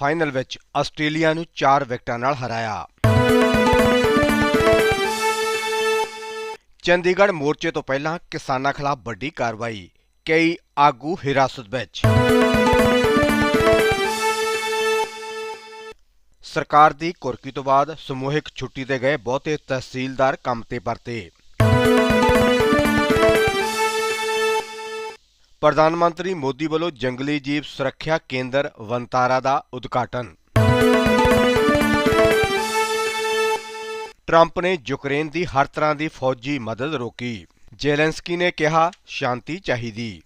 Final ਵਿੱਚ Australia ਨੂੰ 4 ਵਿਕਟਾਂ ਨਾਲ ਹਰਾਇਆ। ਚੰਡੀਗੜ੍ਹ ਮੋਰਚੇ ਤੋਂ ਪਹਿਲਾਂ ਕਿਸਾਨਾਂ ਖਿਲਾਫ ਵੱਡੀ ਕਾਰਵਾਈ, ਕਈ ਆਗੂ ਹਿਰਾਸਤ ਵਿੱਚ। ਸਰਕਾਰ ਦੀ ਕੁਰਕੀ ਤੋਂ ਬਾਅਦ ਸਮੂਹਿਕ ਛੁੱਟੀ ਤੇ ਗਏ ਬਹੁਤੇ ਤਹਿਸੀਲਦਾਰ ਕੰਮ ਤੇ ਪਰਤੇ। ਪ੍ਰਧਾਨ ਮੰਤਰੀ ਮੋਦੀ ਵੱਲੋਂ ਜੰਗਲੀ ਜੀਵ ਸੁਰੱਖਿਆ ਕੇਂਦਰ ਵੰਤਾਰਾ ਦਾ ਉਦਘਾਟਨ। ਟਰੰਪ ਨੇ ਯੂਕਰੇਨ ਦੀ ਹਰ ਤਰ੍ਹਾਂ ਦੀ ਫੌਜੀ ਮਦਦ ਰੋਕੀ। ਜ਼ੇਲੈਂਸਕੀ ਨੇ ਕਿਹਾ, ਸ਼ਾਂਤੀ ਚਾਹੀਦੀ।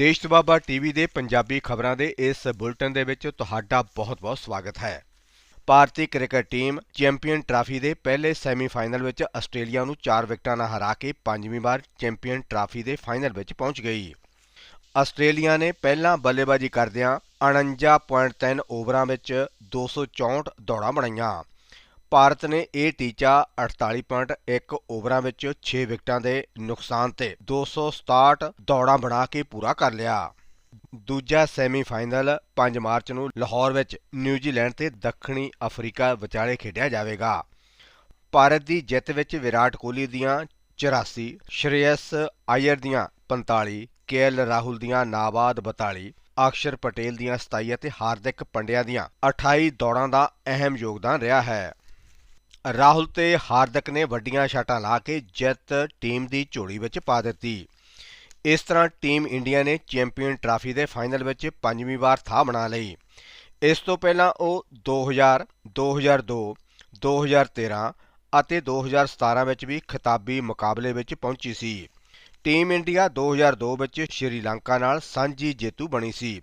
ਦੇਸ਼ ਬਾਬਾ ਟੀਵੀ ਦੇ ਪੰਜਾਬੀ ਖਬਰਾਂ ਦੇ ਇਸ ਬੁਲਟਨ ਦੇ ਵਿੱਚ ਤੁਹਾਡਾ ਬਹੁਤ-ਬਹੁਤ ਸਵਾਗਤ ਹੈ। ਭਾਰਤੀ ਕ੍ਰਿਕਟ ਟੀਮ ਚੈਂਪੀਅਨ ਟਰਾਫੀ ਦੇ ਪਹਿਲੇ ਸੈਮੀਫਾਈਨਲ ਵਿੱਚ ਆਸਟ੍ਰੇਲੀਆ ਨੂੰ 4 ਵਿਕਟਾਂ ਨਾਲ ਹਰਾ ਕੇ ਪੰਜਵੀਂ ਵਾਰ ਚੈਂਪੀਅਨ ਟਰਾਫੀ ਦੇ ਫਾਈਨਲ ਵਿੱਚ ਪਹੁੰਚ ਗਈ। ਆਸਟ੍ਰੇਲੀਆ ਨੇ ਪਹਿਲਾਂ ਬੱਲੇਬਾਜ਼ੀ ਕਰਦਿਆਂ 49.3 ਓਵਰਾਂ ਵਿੱਚ 264 ਦੌੜਾਂ ਬਣਾਈਆਂ। ਭਾਰਤ ਨੇ ਇਹ ਟੀਚਾ 48.1 ਓਵਰਾਂ ਵਿੱਚ 6 ਵਿਕਟਾਂ ਦੇ ਨੁਕਸਾਨ ਤੇ 267 ਦੌੜਾਂ ਬਣਾ ਕੇ ਪੂਰਾ ਕਰ ਲਿਆ। ਦੂਜਾ ਸੈਮੀਫਾਈਨਲ 5 ਮਾਰਚ ਨੂੰ ਲਾਹੌਰ ਵਿੱਚ ਨਿਊਜ਼ੀਲੈਂਡ ਤੇ ਦੱਖਣੀ ਅਫਰੀਕਾ ਵਿਚਾਲੇ ਖੇਡਿਆ ਜਾਵੇਗਾ। ਭਾਰਤ ਦੀ ਜਿੱਤ ਵਿੱਚ ਵਿਰਾਟ ਕੋਹਲੀ ਦੀਆਂ 84 ਸ਼੍ਰੇਯਸ ਆਇਰ ਦੀਆਂ 45 ਕੇਐਲ ਰਾਹੁਲ ਦੀਆਂ ਨਾਬਾਦ 42 ਅਕਸ਼ਰ ਪਟੇਲ ਦੀਆਂ 27 ਅਤੇ ਹਾਰਦਿਕ ਪੰਡਿਆ ਦੀਆਂ 28 ਦੌੜਾਂ ਦਾ ਅਹਿਮ ਯੋਗਦਾਨ ਰਿਹਾ ਹੈ। ਰਾਹੁਲ ਤੇ ਹਾਰਦਿਕ ਨੇ ਵੱਡੀਆਂ ਸ਼ਾਟਾਂ ਲਾ ਕੇ ਜਿੱਤ ਟੀਮ ਦੀ ਝੋਲੀ ਵਿੱਚ ਪਾ ਦਿੱਤੀ। ਇਸ ਤਰ੍ਹਾਂ ਟੀਮ ਇੰਡੀਆ ਨੇ ਚੈਂਪੀਅਨ ਟਰਾਫੀ ਦੇ ਫਾਈਨਲ ਵਿੱਚ ਪੰਜਵੀਂ ਵਾਰ ਥਾਂ ਬਣਾ ਲਈ। ਇਸ ਤੋਂ ਪਹਿਲਾਂ ਉਹ 2000 2002 2013 ਅਤੇ 2017 ਵਿੱਚ ਵੀ ਖਿਤਾਬੀ ਮੁਕਾਬਲੇ ਵਿੱਚ ਪਹੁੰਚੀ ਸੀ। ਟੀਮ ਇੰਡੀਆ 2002 ਵਿੱਚ ਸ਼੍ਰੀਲੰਕਾ ਨਾਲ ਸਾਂਝੀ ਜੇਤੂ ਬਣੀ ਸੀ,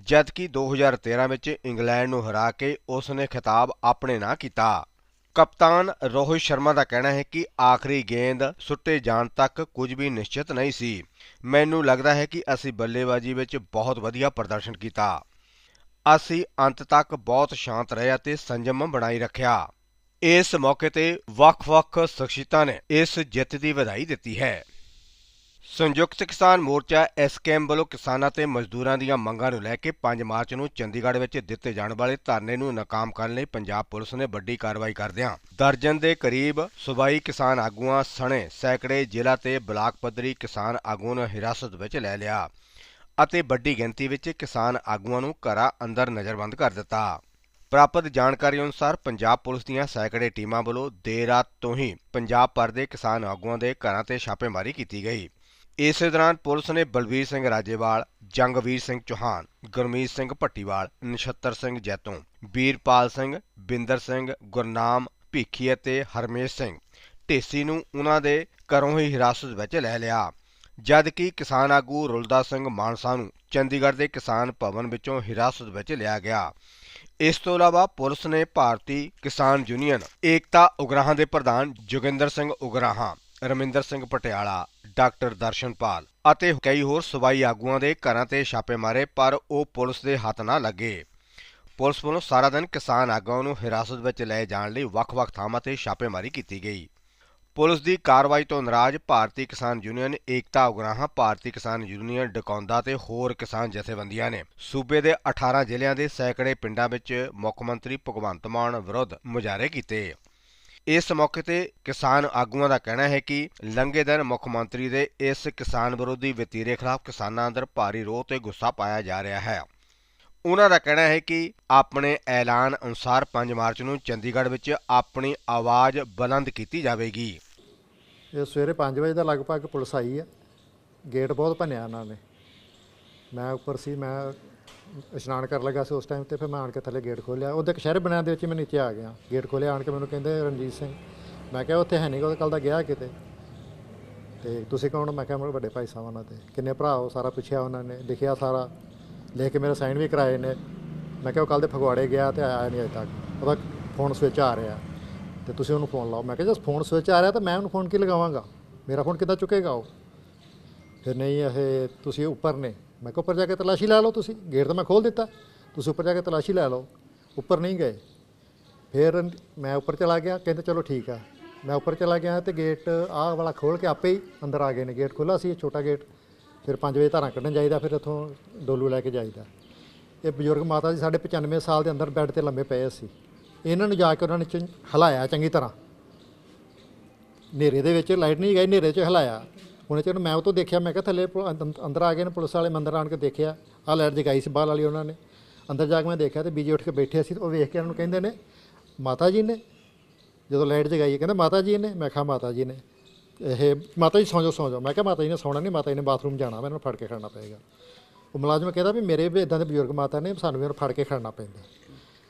ਜਦਕਿ 2013 ਵਿੱਚ ਇੰਗਲੈਂਡ ਨੂੰ ਹਰਾ ਕੇ ਉਸ ਨੇ ਖਿਤਾਬ ਆਪਣੇ ਨਾਂ ਕੀਤਾ। ਕਪਤਾਨ ਰੋਹਿਤ ਸ਼ਰਮਾ ਦਾ ਕਹਿਣਾ ਹੈ ਕਿ ਆਖਰੀ ਗੇਂਦ ਸੁੱਟੇ ਜਾਣ ਤੱਕ ਕੁਝ ਵੀ ਨਿਸ਼ਚਿਤ ਨਹੀਂ ਸੀ। ਮੈਨੂੰ ਲੱਗਦਾ ਹੈ ਕਿ ਅਸੀਂ ਬੱਲੇਬਾਜ਼ੀ ਵਿੱਚ ਬਹੁਤ ਵਧੀਆ ਪ੍ਰਦਰਸ਼ਨ ਕੀਤਾ। ਅਸੀਂ ਅੰਤ ਤੱਕ ਬਹੁਤ ਸ਼ਾਂਤ ਰਹੇ ਅਤੇ ਸੰਜਮ ਬਣਾਈ ਰੱਖਿਆ। ਇਸ ਮੌਕੇ ਤੇ ਵੱਖ-ਵੱਖ ਸ਼ਖਸੀਅਤਾਂ ਨੇ ਇਸ ਜਿੱਤ ਦੀ ਵਧਾਈ ਦਿੱਤੀ ਹੈ। ਸੰਯੁਕਤ ਕਿਸਾਨ ਮੋਰਚਾ ਐਸਕੇਐਮ ਵੱਲੋਂ ਕਿਸਾਨਾਂ ਤੇ ਮਜ਼ਦੂਰਾਂ ਦੀਆਂ ਮੰਗਾਂ ਨੂੰ ਲੈ ਕੇ 5 ਮਾਰਚ ਨੂੰ ਚੰਡੀਗੜ੍ਹ ਵਿੱਚ ਦਿੱਤੇ ਜਾਣ ਵਾਲੇ ਧਰਨੇ ਨੂੰ ਨਾਕਾਮ ਕਰਨ ਲਈ ਪੰਜਾਬ ਪੁਲਿਸ ਨੇ ਵੱਡੀ ਕਾਰਵਾਈ ਕਰਦਿਆਂ ਦਰਜਨ ਦੇ ਕਰੀਬ ਸੂਬਾਈ ਕਿਸਾਨ ਆਗੂਆਂ ਸਣੇ ਸੈਂਕੜੇ ਜ਼ਿਲ੍ਹਾ ਤੇ ਬਲਾਕ ਪੱਧਰੀ ਕਿਸਾਨ ਆਗੂਆਂ ਨੂੰ ਹਿਰਾਸਤ ਵਿੱਚ ਲੈ ਲਿਆ ਅਤੇ ਵੱਡੀ ਗਿਣਤੀ ਵਿੱਚ ਕਿਸਾਨ ਆਗੂਆਂ ਨੂੰ ਘਰਾਂ ਅੰਦਰ ਨਜ਼ਰਬੰਦ ਕਰ ਦਿੱਤਾ। ਪ੍ਰਾਪਤ ਜਾਣਕਾਰੀ ਅਨੁਸਾਰ ਪੰਜਾਬ ਪੁਲਿਸ ਦੀਆਂ ਸੈਂਕੜੇ ਟੀਮਾਂ ਵੱਲੋਂ ਦੇਰ ਰਾਤ ਤੋਂ ਹੀ ਪੰਜਾਬ ਭਰ ਦੇ ਕਿਸਾਨ ਆਗੂਆਂ ਦੇ ਘਰਾਂ ਤੇ ਛਾਪੇਮਾਰੀ ਕੀਤੀ ਗਈ। ਇਸੇ ਦੌਰਾਨ ਪੁਲਿਸ ਨੇ ਬਲਵੀਰ ਸਿੰਘ ਰਾਜੇਵਾਲ, ਜੰਗਵੀਰ ਸਿੰਘ ਚੌਹਾਨ, ਗੁਰਮੀਤ ਸਿੰਘ ਭੱਟੀਵਾਲ, ਨਛੱਤਰ ਸਿੰਘ ਜੈਤੋਂ ਵੀਰਪਾਲ ਸਿੰਘ, ਬਿੰਦਰ ਸਿੰਘ, ਗੁਰਨਾਮ ਭੀਖੀ ਅਤੇ ਹਰਮੇਸ਼ ਸਿੰਘ ਢੇਸੀ ਨੂੰ ਉਹਨਾਂ ਦੇ ਘਰੋਂ ਹੀ ਹਿਰਾਸਤ ਵਿੱਚ ਲੈ ਲਿਆ। ਜਦਕਿ ਕਿਸਾਨ ਆਗੂ ਰੁਲਦਾ ਸਿੰਘ ਮਾਨਸਾ ਨੂੰ ਚੰਡੀਗੜ੍ਹ ਦੇ ਕਿਸਾਨ ਭਵਨ ਵਿੱਚੋਂ ਹਿਰਾਸਤ ਵਿੱਚ ਲਿਆ ਗਿਆ। ਇਸ ਤੋਂ ਇਲਾਵਾ ਪੁਲਿਸ ਨੇ ਭਾਰਤੀ ਕਿਸਾਨ ਯੂਨੀਅਨ ਏਕਤਾ ਉਗਰਾਹਾਂ ਦੇ ਪ੍ਰਧਾਨ ਜੋਗਿੰਦਰ ਸਿੰਘ ਉਗਰਾਹਾਂ ਰਮਿੰਦਰ ਸਿੰਘ ਪਟਿਆਲਾ, ਡਾਕਟਰ ਦਰਸ਼ਨਪਾਲ ਅਤੇ ਕਈ ਹੋਰ ਸੂਬਾਈ ਆਗੂਆਂ ਦੇ ਘਰਾਂ ਤੇ ਛਾਪੇ ਮਾਰੇ, ਪਰ ਉਹ ਪੁਲਿਸ ਦੇ ਹੱਥ ਨਾ ਲੱਗੇ। ਪੁਲਿਸ ਵੱਲੋਂ ਸਾਰਾ ਦਿਨ ਕਿਸਾਨ ਆਗੂਆਂ ਨੂੰ ਹਿਰਾਸਤ ਵਿੱਚ ਲੈ ਜਾਣ ਲਈ ਵੱਖ-ਵੱਖ ਥਾਵਾਂ ਤੇ ਛਾਪੇਮਾਰੀ ਕੀਤੀ ਗਈ। ਪੁਲਿਸ ਦੀ ਕਾਰਵਾਈ ਤੋਂ ਨਾਰਾਜ਼ ਭਾਰਤੀ ਕਿਸਾਨ ਯੂਨੀਅਨ, ਏਕਤਾ ਉਗਰਾਹਾਂ, ਭਾਰਤੀ ਕਿਸਾਨ ਯੂਨੀਅਨ ਡਕੌਂਦਾ ਤੇ ਹੋਰ ਕਿਸਾਨ ਜਥੇਬੰਦੀਆਂ ਨੇ ਸੂਬੇ ਦੇ 18 ਜ਼ਿਲ੍ਹਿਆਂ ਦੇ ਸੈਂਕੜੇ ਪਿੰਡਾਂ ਵਿੱਚ ਮੁੱਖ ਮੰਤਰੀ ਭਗਵੰਤ ਮਾਨ ਵਿਰੁੱਧ ਮੁਜ਼ਾਹਰੇ ਕੀਤੇ। ਇਸ ਮੌਕੇ ਤੇ ਕਿਸਾਨ ਆਗੂਆਂ ਦਾ ਕਹਿਣਾ ਹੈ ਕਿ ਲੰਘੇ ਦਿਨ ਮੁੱਖ ਮੰਤਰੀ ਦੇ ਇਸ ਕਿਸਾਨ ਵਿਰੋਧੀ ਵਤੀਰੇ ਖਿਲਾਫ ਕਿਸਾਨਾਂ ਅੰਦਰ ਭਾਰੀ ਰੋਹ ਤੇ ਗੁੱਸਾ ਪਾਇਆ ਜਾ ਰਿਹਾ ਹੈ। ਉਹਨਾਂ ਦਾ ਕਹਿਣਾ ਹੈ ਕਿ ਆਪਣੇ ਐਲਾਨ ਅਨੁਸਾਰ 5 ਮਾਰਚ ਨੂੰ ਚੰਡੀਗੜ੍ਹ ਵਿੱਚ ਆਪਣੀ ਆਵਾਜ਼ ਬੁਲੰਦ ਕੀਤੀ ਜਾਵੇਗੀ। ਇਹ ਸਵੇਰੇ 5 ਵਜੇ ਦਾ ਲਗਭਗ ਪੁਲਿਸ ਆਈ ਹੈ। ਗੇਟ ਬਹੁਤ ਭੰਨਿਆ ਉਹਨਾਂ ਨੇ। ਮੈਂ ਉੱਪਰ ਸੀ, ਮੈਂ ਇਸ਼ਨਾਨ ਕਰਨ ਲੱਗਾ ਸੀ ਉਸ ਟਾਈਮ ਤੇ ਫਿਰ ਮੈਂ ਆਣ ਕੇ ਥੱਲੇ ਗੇਟ ਖੋਲ੍ਹਿਆ। ਉਹਦੇ ਇੱਕ ਸ਼ਹਿਰ ਬਣਿਆ ਦੇ ਵਿੱਚ ਮੈਂ ਨੀਚੇ ਆ ਗਿਆ। ਗੇਟ ਖੋਲ੍ਹਿਆ, ਆਣ ਕੇ ਮੈਨੂੰ ਕਹਿੰਦੇ, ਰਣਜੀਤ ਸਿੰਘ। ਮੈਂ ਕਿਹਾ, ਉੱਥੇ ਹੈ ਨਹੀਂ ਉਹ ਕੱਲ ਦਾ ਗਿਆ ਕਿਤੇ? ਤੇ ਤੁਸੀਂ ਕੌਣ? ਮੈਂ ਕਿਹਾ, ਮੇਰੇ ਵੱਡੇ ਭਾਈ ਸਾਹਿਬ ਉਹਨਾਂ ਤੇ ਕਿੰਨੇ ਭਰਾ ਹੋ ਸਾਰਾ ਪੁੱਛਿਆ ਉਹਨਾਂ ਨੇ, ਲਿਖਿਆ ਸਾਰਾ। ਲਿਖ ਕੇ ਮੇਰੇ ਸਾਈਨ ਵੀ ਕਰਾਏ ਨੇ। ਮੈਂ ਕਿਹਾ, ਉਹ ਕੱਲ ਦੇ ਫਗਵਾੜੇ ਗਿਆ ਤੇ ਆਇਆ ਨਹੀਂ ਅਜੇ ਤੱਕ। ਉਹਦਾ ਫੋਨ ਸਵਿਚ ਆ ਰਿਹਾ। ਤੇ ਤੁਸੀਂ ਉਹਨੂੰ ਫੋਨ ਲਾਓ। ਮੈਂ ਕਿਹਾ ਜੇ ਫੋਨ ਸਵਿਚ ਆ ਰਿਹਾ ਤਾਂ ਮੈਂ ਉਹਨੂੰ ਫੋਨ ਕੀ ਲਗਾਵਾਂਗਾ? ਮੇਰਾ ਫੋਨ ਕਿੱਦਾਂ ਚੁੱਕੇਗਾ ਉਹ? ਫਿਰ, ਨਹੀਂ, ਇਹ ਤੁਸੀਂ ਉੱਪਰ ਨੇ। ਮੈਂ ਕਿਹਾ, ਉੱਪਰ ਜਾ ਕੇ ਤਲਾਸ਼ੀ ਲੈ ਲਓ ਤੁਸੀਂ। ਗੇਟ ਤਾਂ ਮੈਂ ਖੋਲ ਦਿੱਤਾ। ਤੁਸੀਂ ਉੱਪਰ ਜਾ ਕੇ ਤਲਾਸ਼ੀ ਲੈ ਲਓ। ਉੱਪਰ ਨਹੀਂ ਗਏ। ਫਿਰ ਮੈਂ ਉੱਪਰ ਚਲਾ ਗਿਆ। ਕਹਿੰਦੇ, ਚਲੋ ਠੀਕ ਆ। ਮੈਂ ਉੱਪਰ ਚਲਾ ਗਿਆ ਤੇ ਗੇਟ ਆਹ ਵਾਲਾ ਖੋਲ ਕੇ ਆਪੇ ਹੀ ਅੰਦਰ ਆ ਗਏ ਨੇ। ਗੇਟ ਖੁੱਲਾ ਸੀ ਛੋਟਾ ਗੇਟ। ਫਿਰ 5 ਵਜੇ ਧਾਰਾਂ ਕੱਢਣ ਜਾਈਦਾ, ਫਿਰ ਇੱਥੋਂ ਡੋਲੂ ਲੈ ਕੇ ਜਾਈਦਾ। ਇਹ ਬਜ਼ੁਰਗ ਮਾਤਾ ਜੀ ਸਾਡੇ 95 ਸਾਲ ਦੇ ਅੰਦਰ ਬੈੱਡ ਤੇ ਲੰਮੇ ਪਏ ਸੀ। ਇਹਨਾਂ ਨੂੰ ਜਾ ਕੇ ਉਹਨਾਂ ਨੇ ਚ- ਹਿਲਾਇਆ ਚੰਗੀ ਤਰ੍ਹਾਂ। ਹਨੇਰੇ ਦੇ ਵਿੱਚ, ਲਾਈਟ ਨਹੀਂ ਗਈ ਹਨੇਰੇ 'ਚ ਹਿਲਾਇਆ। ਉਹਨੇ ਚਿਰ ਮੈਂ ਉਹ ਤੋਂ ਦੇਖਿਆ, ਮੈਂ ਕਿਹਾ ਥੱਲੇ ਪੁ- ਅੰਦ- ਅੰਦਰ ਆ ਗਏ ਨੇ ਪੁਲਿਸ ਵਾਲੇ, ਮੰਦਰ ਆਣ ਕੇ ਦੇਖਿਆ। ਆਹ ਲਾਈਟ ਜਗਾਈ ਸੀ, ਬਾਹਰ ਵਾਲੀ ਉਹਨਾਂ ਨੇ। ਅੰਦਰ ਜਾ ਕੇ ਮੈਂ ਦੇਖਿਆ ਤੇ ਬੀਜੀ ਉੱਠ ਕੇ ਬੈਠੇ ਸੀ, ਤੇ ਉਹ ਵੇਖ ਕੇ ਉਹਨਾਂ ਨੂੰ ਕਹਿੰਦੇ ਨੇ, ਮਾਤਾ ਜੀ ਨੇ। ਜਦੋਂ ਲਾਈਟ ਜਗਾਈ ਹੈ ਕਹਿੰਦੇ ਮਾਤਾ ਜੀ ਨੇ। ਮੈਂ ਕਿਹਾ, ਮਾਤਾ ਜੀ ਨੇ। ਇਹ ਮਾਤਾ ਜੀ ਸੌਂ ਜਾਓ ਸੌਂ ਜਾਓ। ਮੈਂ ਕਿਹਾ, ਮਾਤਾ ਜੀ ਨੇ ਸੌਣਾ ਨਹੀਂ ਮਾਤਾ ਜੀ ਨੇ ਬਾਥਰੂਮ ਜਾਣਾ ਮੈਨੂੰ ਫੜ ਕੇ ਖੜਨਾ ਪਏਗਾ। ਉਹ ਮੁਲਾਜ਼ਮ ਕਹਿੰਦਾ ਵੀ ਮੇਰੇ ਵੀ ਇਦਾਂ ਦੇ ਬਜ਼ੁਰਗ ਮਾਤਾ ਨੇ, ਸਾਨੂੰ ਵੀ ਉਹਨੂੰ ਫੜ ਕੇ ਖੜਨਾ ਪੈਂਦਾ।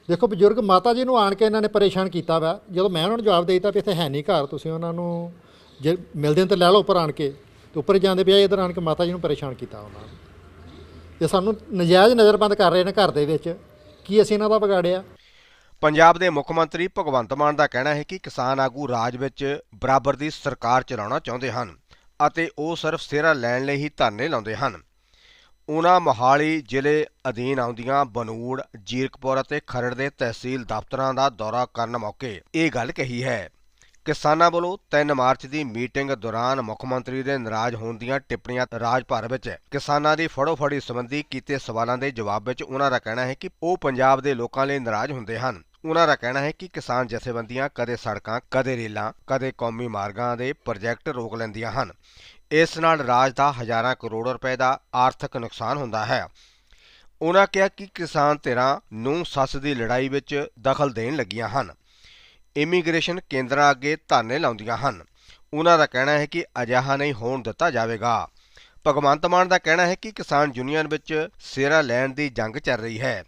ਦੇਖੋ, ਬਜ਼ੁਰਗ ਮਾਤਾ ਜੀ ਨੂੰ ਆਣ ਕੇ ਇਹਨਾਂ ਨੇ ਪਰੇਸ਼ਾਨ ਕੀਤਾ ਵਾ। ਜਦੋਂ ਮੈਂ ਉਹਨਾਂ ਨੂੰ ਜਵਾਬ ਦੇ ਦਿੱਤਾ ਵੀ ਇੱਥੇ ਹੈ ਨਹੀਂ ਘਰ, ਤੁਸੀਂ ਉਹਨਾਂ ਨੂੰ ਜੇ ਮਿਲਦੇ ਨੇ ਤਾਂ ਲੈ ਲਓ ਉੱਪਰ ਆਣ ਕੇ। ਤੇ ਉੱਪਰ ਜਾਂਦੇ ਪਿਆ ਇਧਰ ਆਣ ਕੇ ਮਾਤਾ ਜੀ ਨੂੰ ਪਰੇਸ਼ਾਨ ਕੀਤਾ ਉਹਨਾਂ ਨੇ। ਤੇ ਸਾਨੂੰ ਨਜਾਇਜ਼ ਨਜ਼ਰਬੰਦ ਕਰ ਰਹੇ ਨੇ ਘਰ ਦੇ ਵਿੱਚ। ਕੀ ਅਸੀਂ ਇਹਨਾਂ ਦਾ ਵਿਗਾੜਿਆ? ਪੰਜਾਬ ਦੇ ਮੁੱਖ ਮੰਤਰੀ ਭਗਵੰਤ ਮਾਨ ਦਾ ਕਹਿਣਾ ਹੈ ਕਿ ਕਿਸਾਨ ਆਗੂ ਰਾਜ ਵਿੱਚ ਬਰਾਬਰ ਦੀ ਸਰਕਾਰ ਚਲਾਉਣਾ ਚਾਹੁੰਦੇ ਹਨ ਅਤੇ ਉਹ ਸਿਰਫ ਸਿਹਰਾ ਲੈਣ ਲਈ ਹੀ ਧਰਨੇ ਲਾਉਂਦੇ ਹਨ। ਉਹਨਾਂ ਮੋਹਾਲੀ ਜ਼ਿਲ੍ਹੇ ਅਧੀਨ ਆਉਂਦੀਆਂ ਬਨੂੜ, ਜੀਰਕਪੁਰ ਅਤੇ ਖਰੜ ਦੇ ਤਹਿਸੀਲ ਦਫ਼ਤਰਾਂ ਦਾ ਦੌਰਾ ਕਰਨ ਮੌਕੇ ਇਹ ਗੱਲ ਕਹੀ ਹੈ। ਕਿਸਾਨਾਂ ਵੱਲੋਂ 3 ਮਾਰਚ ਦੀ ਮੀਟਿੰਗ ਦੌਰਾਨ ਮੁੱਖ ਮੰਤਰੀ ਦੇ ਨਾਰਾਜ਼ ਹੋਣ ਦੀਆਂ ਟਿੱਪਣੀਆਂ ਰਾਜ ਭਰ ਵਿੱਚ ਕਿਸਾਨਾਂ ਦੀ ਫੜੋਫੜੀ ਸੰਬੰਧੀ ਕੀਤੇ ਸਵਾਲਾਂ ਦੇ ਜਵਾਬ ਵਿੱਚ ਉਹਨਾਂ ਦਾ ਕਹਿਣਾ ਹੈ ਕਿ ਉਹ ਪੰਜਾਬ ਦੇ ਲੋਕਾਂ ਲਈ ਨਾਰਾਜ਼ ਹੁੰਦੇ ਹਨ। ਉਹਨਾਂ ਦਾ ਕਹਿਣਾ ਹੈ ਕਿ ਕਿਸਾਨ ਜਥੇਬੰਦੀਆਂ ਕਦੇ ਸੜਕਾਂ, ਕਦੇ ਰੇਲਾਂ, ਕਦੇ ਕੌਮੀ ਮਾਰਗਾਂ ਦੇ ਪ੍ਰੋਜੈਕਟ ਰੋਕ ਲੈਂਦੀਆਂ ਹਨ। ਇਸ ਨਾਲ ਰਾਜ ਦਾ ਹਜ਼ਾਰਾਂ ਕਰੋੜ ਰੁਪਏ ਦਾ ਆਰਥਿਕ ਨੁਕਸਾਨ ਹੁੰਦਾ ਹੈ। ਉਹਨਾਂ ਕਿਹਾ ਕਿ ਕਿਸਾਨ ਧਿਰਾਂ ਨੂੰ ਸੱਸ ਦੀ ਲੜਾਈ ਵਿੱਚ ਦਖਲ ਦੇਣ ਲੱਗੀਆਂ ਹਨ। ਇਮੀਗ੍ਰੇਸ਼ਨ ਕੇਂਦਰਾਂ ਅੱਗੇ ਧਰਨੇ ਲਾਉਂਦੀਆਂ ਹਨ। ਉਹਨਾਂ ਦਾ ਕਹਿਣਾ ਹੈ ਕਿ ਅਜਿਹਾ ਨਹੀਂ ਹੋਣ ਦਿੱਤਾ ਜਾਵੇਗਾ। ਭਗਵੰਤ ਮਾਨ ਦਾ ਕਹਿਣਾ ਹੈ ਕਿ ਕਿਸਾਨ ਯੂਨੀਅਨ ਵਿੱਚ ਸੇਰਾ ਲੈਣ ਦੀ ਜੰਗ ਚੱਲ ਰਹੀ ਹੈ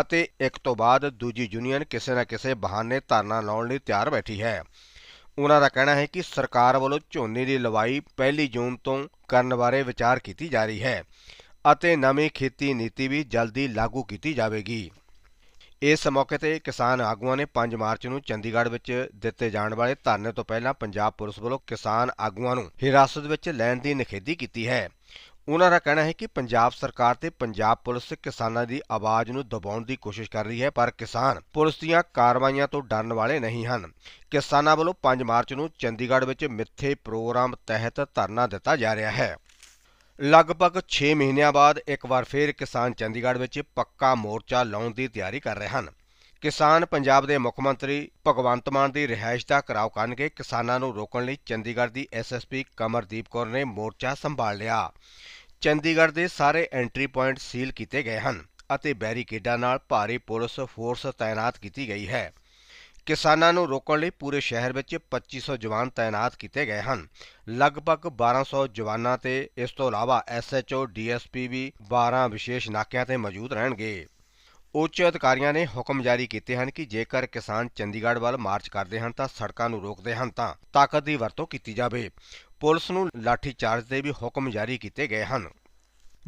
ਅਤੇ ਇੱਕ ਤੋਂ ਬਾਅਦ ਦੂਜੀ ਯੂਨੀਅਨ ਕਿਸੇ ਨਾ ਕਿਸੇ ਬਹਾਨੇ ਧਰਨਾ ਲਾਉਣ ਲਈ ਤਿਆਰ ਬੈਠੀ ਹੈ। ਉਹਨਾਂ ਦਾ ਕਹਿਣਾ ਹੈ ਕਿ ਸਰਕਾਰ ਵੱਲੋਂ ਝੋਨੇ ਦੀ ਲਵਾਈ ਪਹਿਲੀ ਜੂਨ ਤੋਂ ਕਰਨ ਬਾਰੇ ਵਿਚਾਰ ਕੀਤੀ ਜਾ ਰਹੀ ਹੈ ਅਤੇ ਨਵੀਂ ਖੇਤੀ ਨੀਤੀ ਵੀ ਜਲਦੀ ਲਾਗੂ ਕੀਤੀ ਜਾਵੇਗੀ। ਇਸ ਮੌਕੇ ਤੇ ਕਿਸਾਨ ਆਗੂਆਂ ਨੇ 5 ਮਾਰਚ ਨੂੰ ਚੰਡੀਗੜ੍ਹ ਵਿੱਚ ਦਿੱਤੇ ਜਾਣ ਵਾਲੇ ਧਰਨੇ ਤੋਂ ਪਹਿਲਾਂ ਪੰਜਾਬ ਪੁਲਿਸ ਵੱਲੋਂ ਕਿਸਾਨ ਆਗੂਆਂ ਨੂੰ ਹਿਰਾਸਤ ਵਿੱਚ ਲੈਣ ਦੀ ਨਿਖੇਧੀ ਕੀਤੀ ਹੈ। ਉਹਨਾਂ ਦਾ ਕਹਿਣਾ ਹੈ ਕਿ ਪੰਜਾਬ ਸਰਕਾਰ ਤੇ ਪੰਜਾਬ ਪੁਲਿਸ ਕਿਸਾਨਾਂ ਦੀ ਆਵਾਜ਼ ਨੂੰ ਦਬਾਉਣ ਦੀ ਕੋਸ਼ਿਸ਼ ਕਰ ਰਹੀ ਹੈ, ਪਰ ਕਿਸਾਨ ਪੁਲਿਸ ਦੀਆਂ ਕਾਰਵਾਈਆਂ ਤੋਂ ਡਰਨ ਵਾਲੇ ਨਹੀਂ ਹਨ। ਕਿਸਾਨਾਂ ਵੱਲੋਂ 5 ਮਾਰਚ ਨੂੰ ਚੰਡੀਗੜ੍ਹ ਵਿੱਚ ਮਿੱਥੇ ਪ੍ਰੋਗਰਾਮ ਤਹਿਤ ਧਰਨਾ ਦਿੱਤਾ ਜਾ ਰਿਹਾ ਹੈ। ਲਗਭਗ 6 ਮਹੀਨਿਆਂ ਬਾਅਦ ਇੱਕ ਵਾਰ ਫਿਰ ਕਿਸਾਨ ਚੰਡੀਗੜ੍ਹ ਵਿੱਚ ਪੱਕਾ ਮੋਰਚਾ ਲਾਉਣ ਦੀ ਤਿਆਰੀ ਕਰ ਰਹੇ ਹਨ। ਕਿਸਾਨ ਪੰਜਾਬ ਦੇ ਮੁੱਖ ਮੰਤਰੀ ਭਗਵੰਤ ਮਾਨ ਦੀ ਰਿਹਾਇਸ਼ ਦਾ ਘਰਾਓ ਕਰਨਗੇ। ਕਿਸਾਨਾਂ ਨੂੰ ਰੋਕਣ ਲਈ ਚੰਡੀਗੜ੍ਹ ਦੀ ਐਸਐਸਪੀ ਕਮਰਦੀਪ ਕੌਰ ਨੇ ਮੋਰਚਾ ਸੰਭਾਲ ਲਿਆ। ਚੰਡੀਗੜ੍ਹ ਦੇ ਸਾਰੇ ਐਂਟਰੀ ਪੁਆਇੰਟ ਸੀਲ ਕੀਤੇ ਗਏ ਹਨ ਅਤੇ ਬੈਰੀਕੇਡਾਂ ਨਾਲ ਭਾਰੀ ਪੁਲਿਸ ਫੋਰਸ ਤਾਇਨਾਤ ਕੀਤੀ ਗਈ ਹੈ। ਕਿਸਾਨਾਂ ਨੂੰ ਰੋਕਣ ਲਈ ਪੂਰੇ ਸ਼ਹਿਰ ਵਿੱਚ 2500 ਜਵਾਨ ਤਾਇਨਾਤ ਕੀਤੇ ਗਏ ਹਨ। ਲਗਭਗ 1200 ਜਵਾਨਾਂ ਤੇ ਇਸ ਤੋਂ ਇਲਾਵਾ ਐਸਐਚਓ ਡੀਐਸਪੀ ਵੀ 12 ਵਿਸ਼ੇਸ਼ ਨਾਕਿਆਂ ਤੇ ਮੌਜੂਦ ਰਹਿਣਗੇ। ਉੱਚ ਅਧਿਕਾਰੀਆਂ ਨੇ ਹੁਕਮ ਜਾਰੀ ਕੀਤੇ ਹਨ ਕਿ ਜੇਕਰ ਕਿਸਾਨ ਚੰਡੀਗੜ੍ਹ ਵੱਲ ਮਾਰਚ ਕਰਦੇ ਹਨ ਤਾਂ ਸੜਕਾਂ ਨੂੰ ਰੋਕਦੇ ਹਨ ਤਾਂ ਤਾਕਤ ਦੀ ਵਰਤੋਂ ਕੀਤੀ ਜਾਵੇ। ਪੁਲਿਸ ਨੂੰ ਲਾਠੀ ਚਾਰਜ ਦੇ ਵੀ ਹੁਕਮ ਜਾਰੀ ਕੀਤੇ ਗਏ ਹਨ।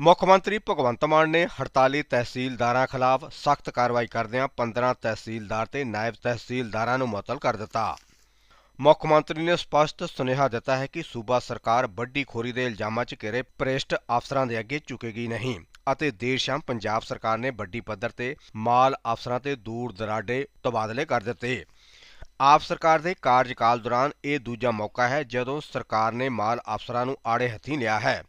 ਮੁੱਖ ਮੰਤਰੀ ਭਗਵੰਤ ਮਾਨ ਨੇ ਹੜਤਾਲੀ ਤਹਿਸੀਲਦਾਰਾਂ ਖਿਲਾਫ ਸਖਤ ਕਾਰਵਾਈ ਕਰਦਿਆਂ 15 ਤਹਿਸੀਲਦਾਰ ਤੇ ਨਾਇਬ ਤਹਿਸੀਲਦਾਰਾਂ ਨੂੰ ਮੁਅੱਤਲ ਕਰ ਦਿੱਤਾ। ਮੁੱਖ ਮੰਤਰੀ ਨੇ ਸਪਸ਼ਟ ਸੁਨੇਹਾ ਦਿੱਤਾ ਹੈ ਕਿ ਸੂਬਾ ਸਰਕਾਰ ਵੱਡੀ ਖੋਰੀ ਦੇ ਇਲਜ਼ਾਮਾਂ 'ਚ ਘਿਰੇ ਪ੍ਰੇਸ਼ਟ ਅਫਸਰਾਂ ਦੇ ਅੱਗੇ ਝੁਕੇਗੀ ਨਹੀਂ ਅਤੇ ਦੇਰ ਸ਼ਾਮ ਪੰਜਾਬ ਸਰਕਾਰ ਨੇ ਵੱਡੀ ਪੱਧਰ ਤੇ ਮਾਲ ਅਫਸਰਾਂ ਤੇ ਦੂਰ ਦਰਾਡੇ ਤਬਾਦਲੇ ਕਰ ਦਿੱਤੇ। ਆਪ ਸਰਕਾਰ ਦੇ ਕਾਰਜਕਾਲ ਦੌਰਾਨ ਇਹ ਦੂਜਾ ਮੌਕਾ ਹੈ ਜਦੋਂ ਸਰਕਾਰ ਨੇ ਮਾਲ ਅਫਸਰਾਂ ਨੂੰ ਆੜੇ ਹੱਥੀਂ ਲਿਆ ਹੈ।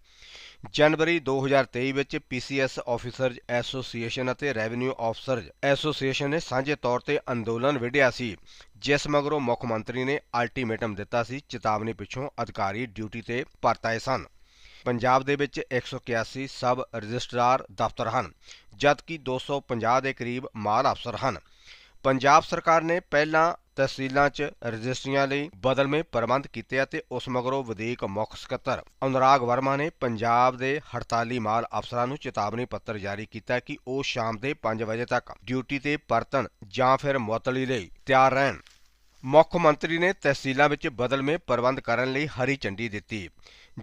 ਜਨਵਰੀ 2023 ਵਿੱਚ ਪੀਸੀਐਸ ਆਫੀਸਰਜ਼ ਐਸੋਸੀਏਸ਼ਨ ਅਤੇ ਰੈਵਨਿਊ ਆਫੀਸਰਜ਼ ਐਸੋਸੀਏਸ਼ਨ ਨੇ ਸਾਂਝੇ ਤੌਰ ਤੇ ਅੰਦੋਲਨ ਵਿੱਢਿਆ ਸੀ, ਜਿਸ ਮਗਰੋਂ ਮੁੱਖ ਮੰਤਰੀ ਨੇ ਅਲਟੀਮੇਟਮ ਦਿੱਤਾ ਸੀ, ਚੇਤਾਵਨੀ ਪਿੱਛੋਂ ਅਧਿਕਾਰੀ ਡਿਊਟੀ ਤੇ ਪਰਤਾਏ ਸਨ। ਪੰਜਾਬ ਦੇ ਵਿੱਚ 181 ਸਬ ਰਜਿਸਟਰਾਰ ਦਫ਼ਤਰ ਹਨ, ਜਦਕਿ 250 ਦੇ ਕਰੀਬ ਮਾਲ ਅਫਸਰ ਹਨ। ਪੰਜਾਬ ਸਰਕਾਰ ਨੇ ਪਹਿਲਾਂ ਤਹਿਸੀਲਾਂ 'ਚ ਰਜਿਸਟਰੀਆਂ ਲਈ ਬਦਲਵੇਂ ਪ੍ਰਬੰਧ ਕੀਤੇ ਅਤੇ ਉਸ ਮਗਰੋਂ ਵਧੀਕ ਮੁੱਖ ਸਕੱਤਰ ਅਨੁਰਾਗ ਵਰਮਾ ਨੇ ਪੰਜਾਬ ਦੇ ਹੜਤਾਲੀ ਮਾਲ ਅਫਸਰਾਂ ਨੂੰ ਚੇਤਾਵਨੀ ਪੱਤਰ ਜਾਰੀ ਕੀਤਾ ਕਿ ਉਹ ਸ਼ਾਮ ਦੇ 5 ਵਜੇ ਤੱਕ ਡਿਊਟੀ ਤੇ ਪਰਤਣ ਜਾਂ ਫਿਰ ਮੁਅੱਤਲੀ ਲਈ ਤਿਆਰ ਰਹਿਣ। ਮੁੱਖ ਮੰਤਰੀ ਨੇ ਤਹਿਸੀਲਾਂ ਵਿੱਚ ਬਦਲਵੇਂ ਪ੍ਰਬੰਧ ਕਰਨ ਲਈ ਹਰੀ ਝੰਡੀ ਦਿੱਤੀ।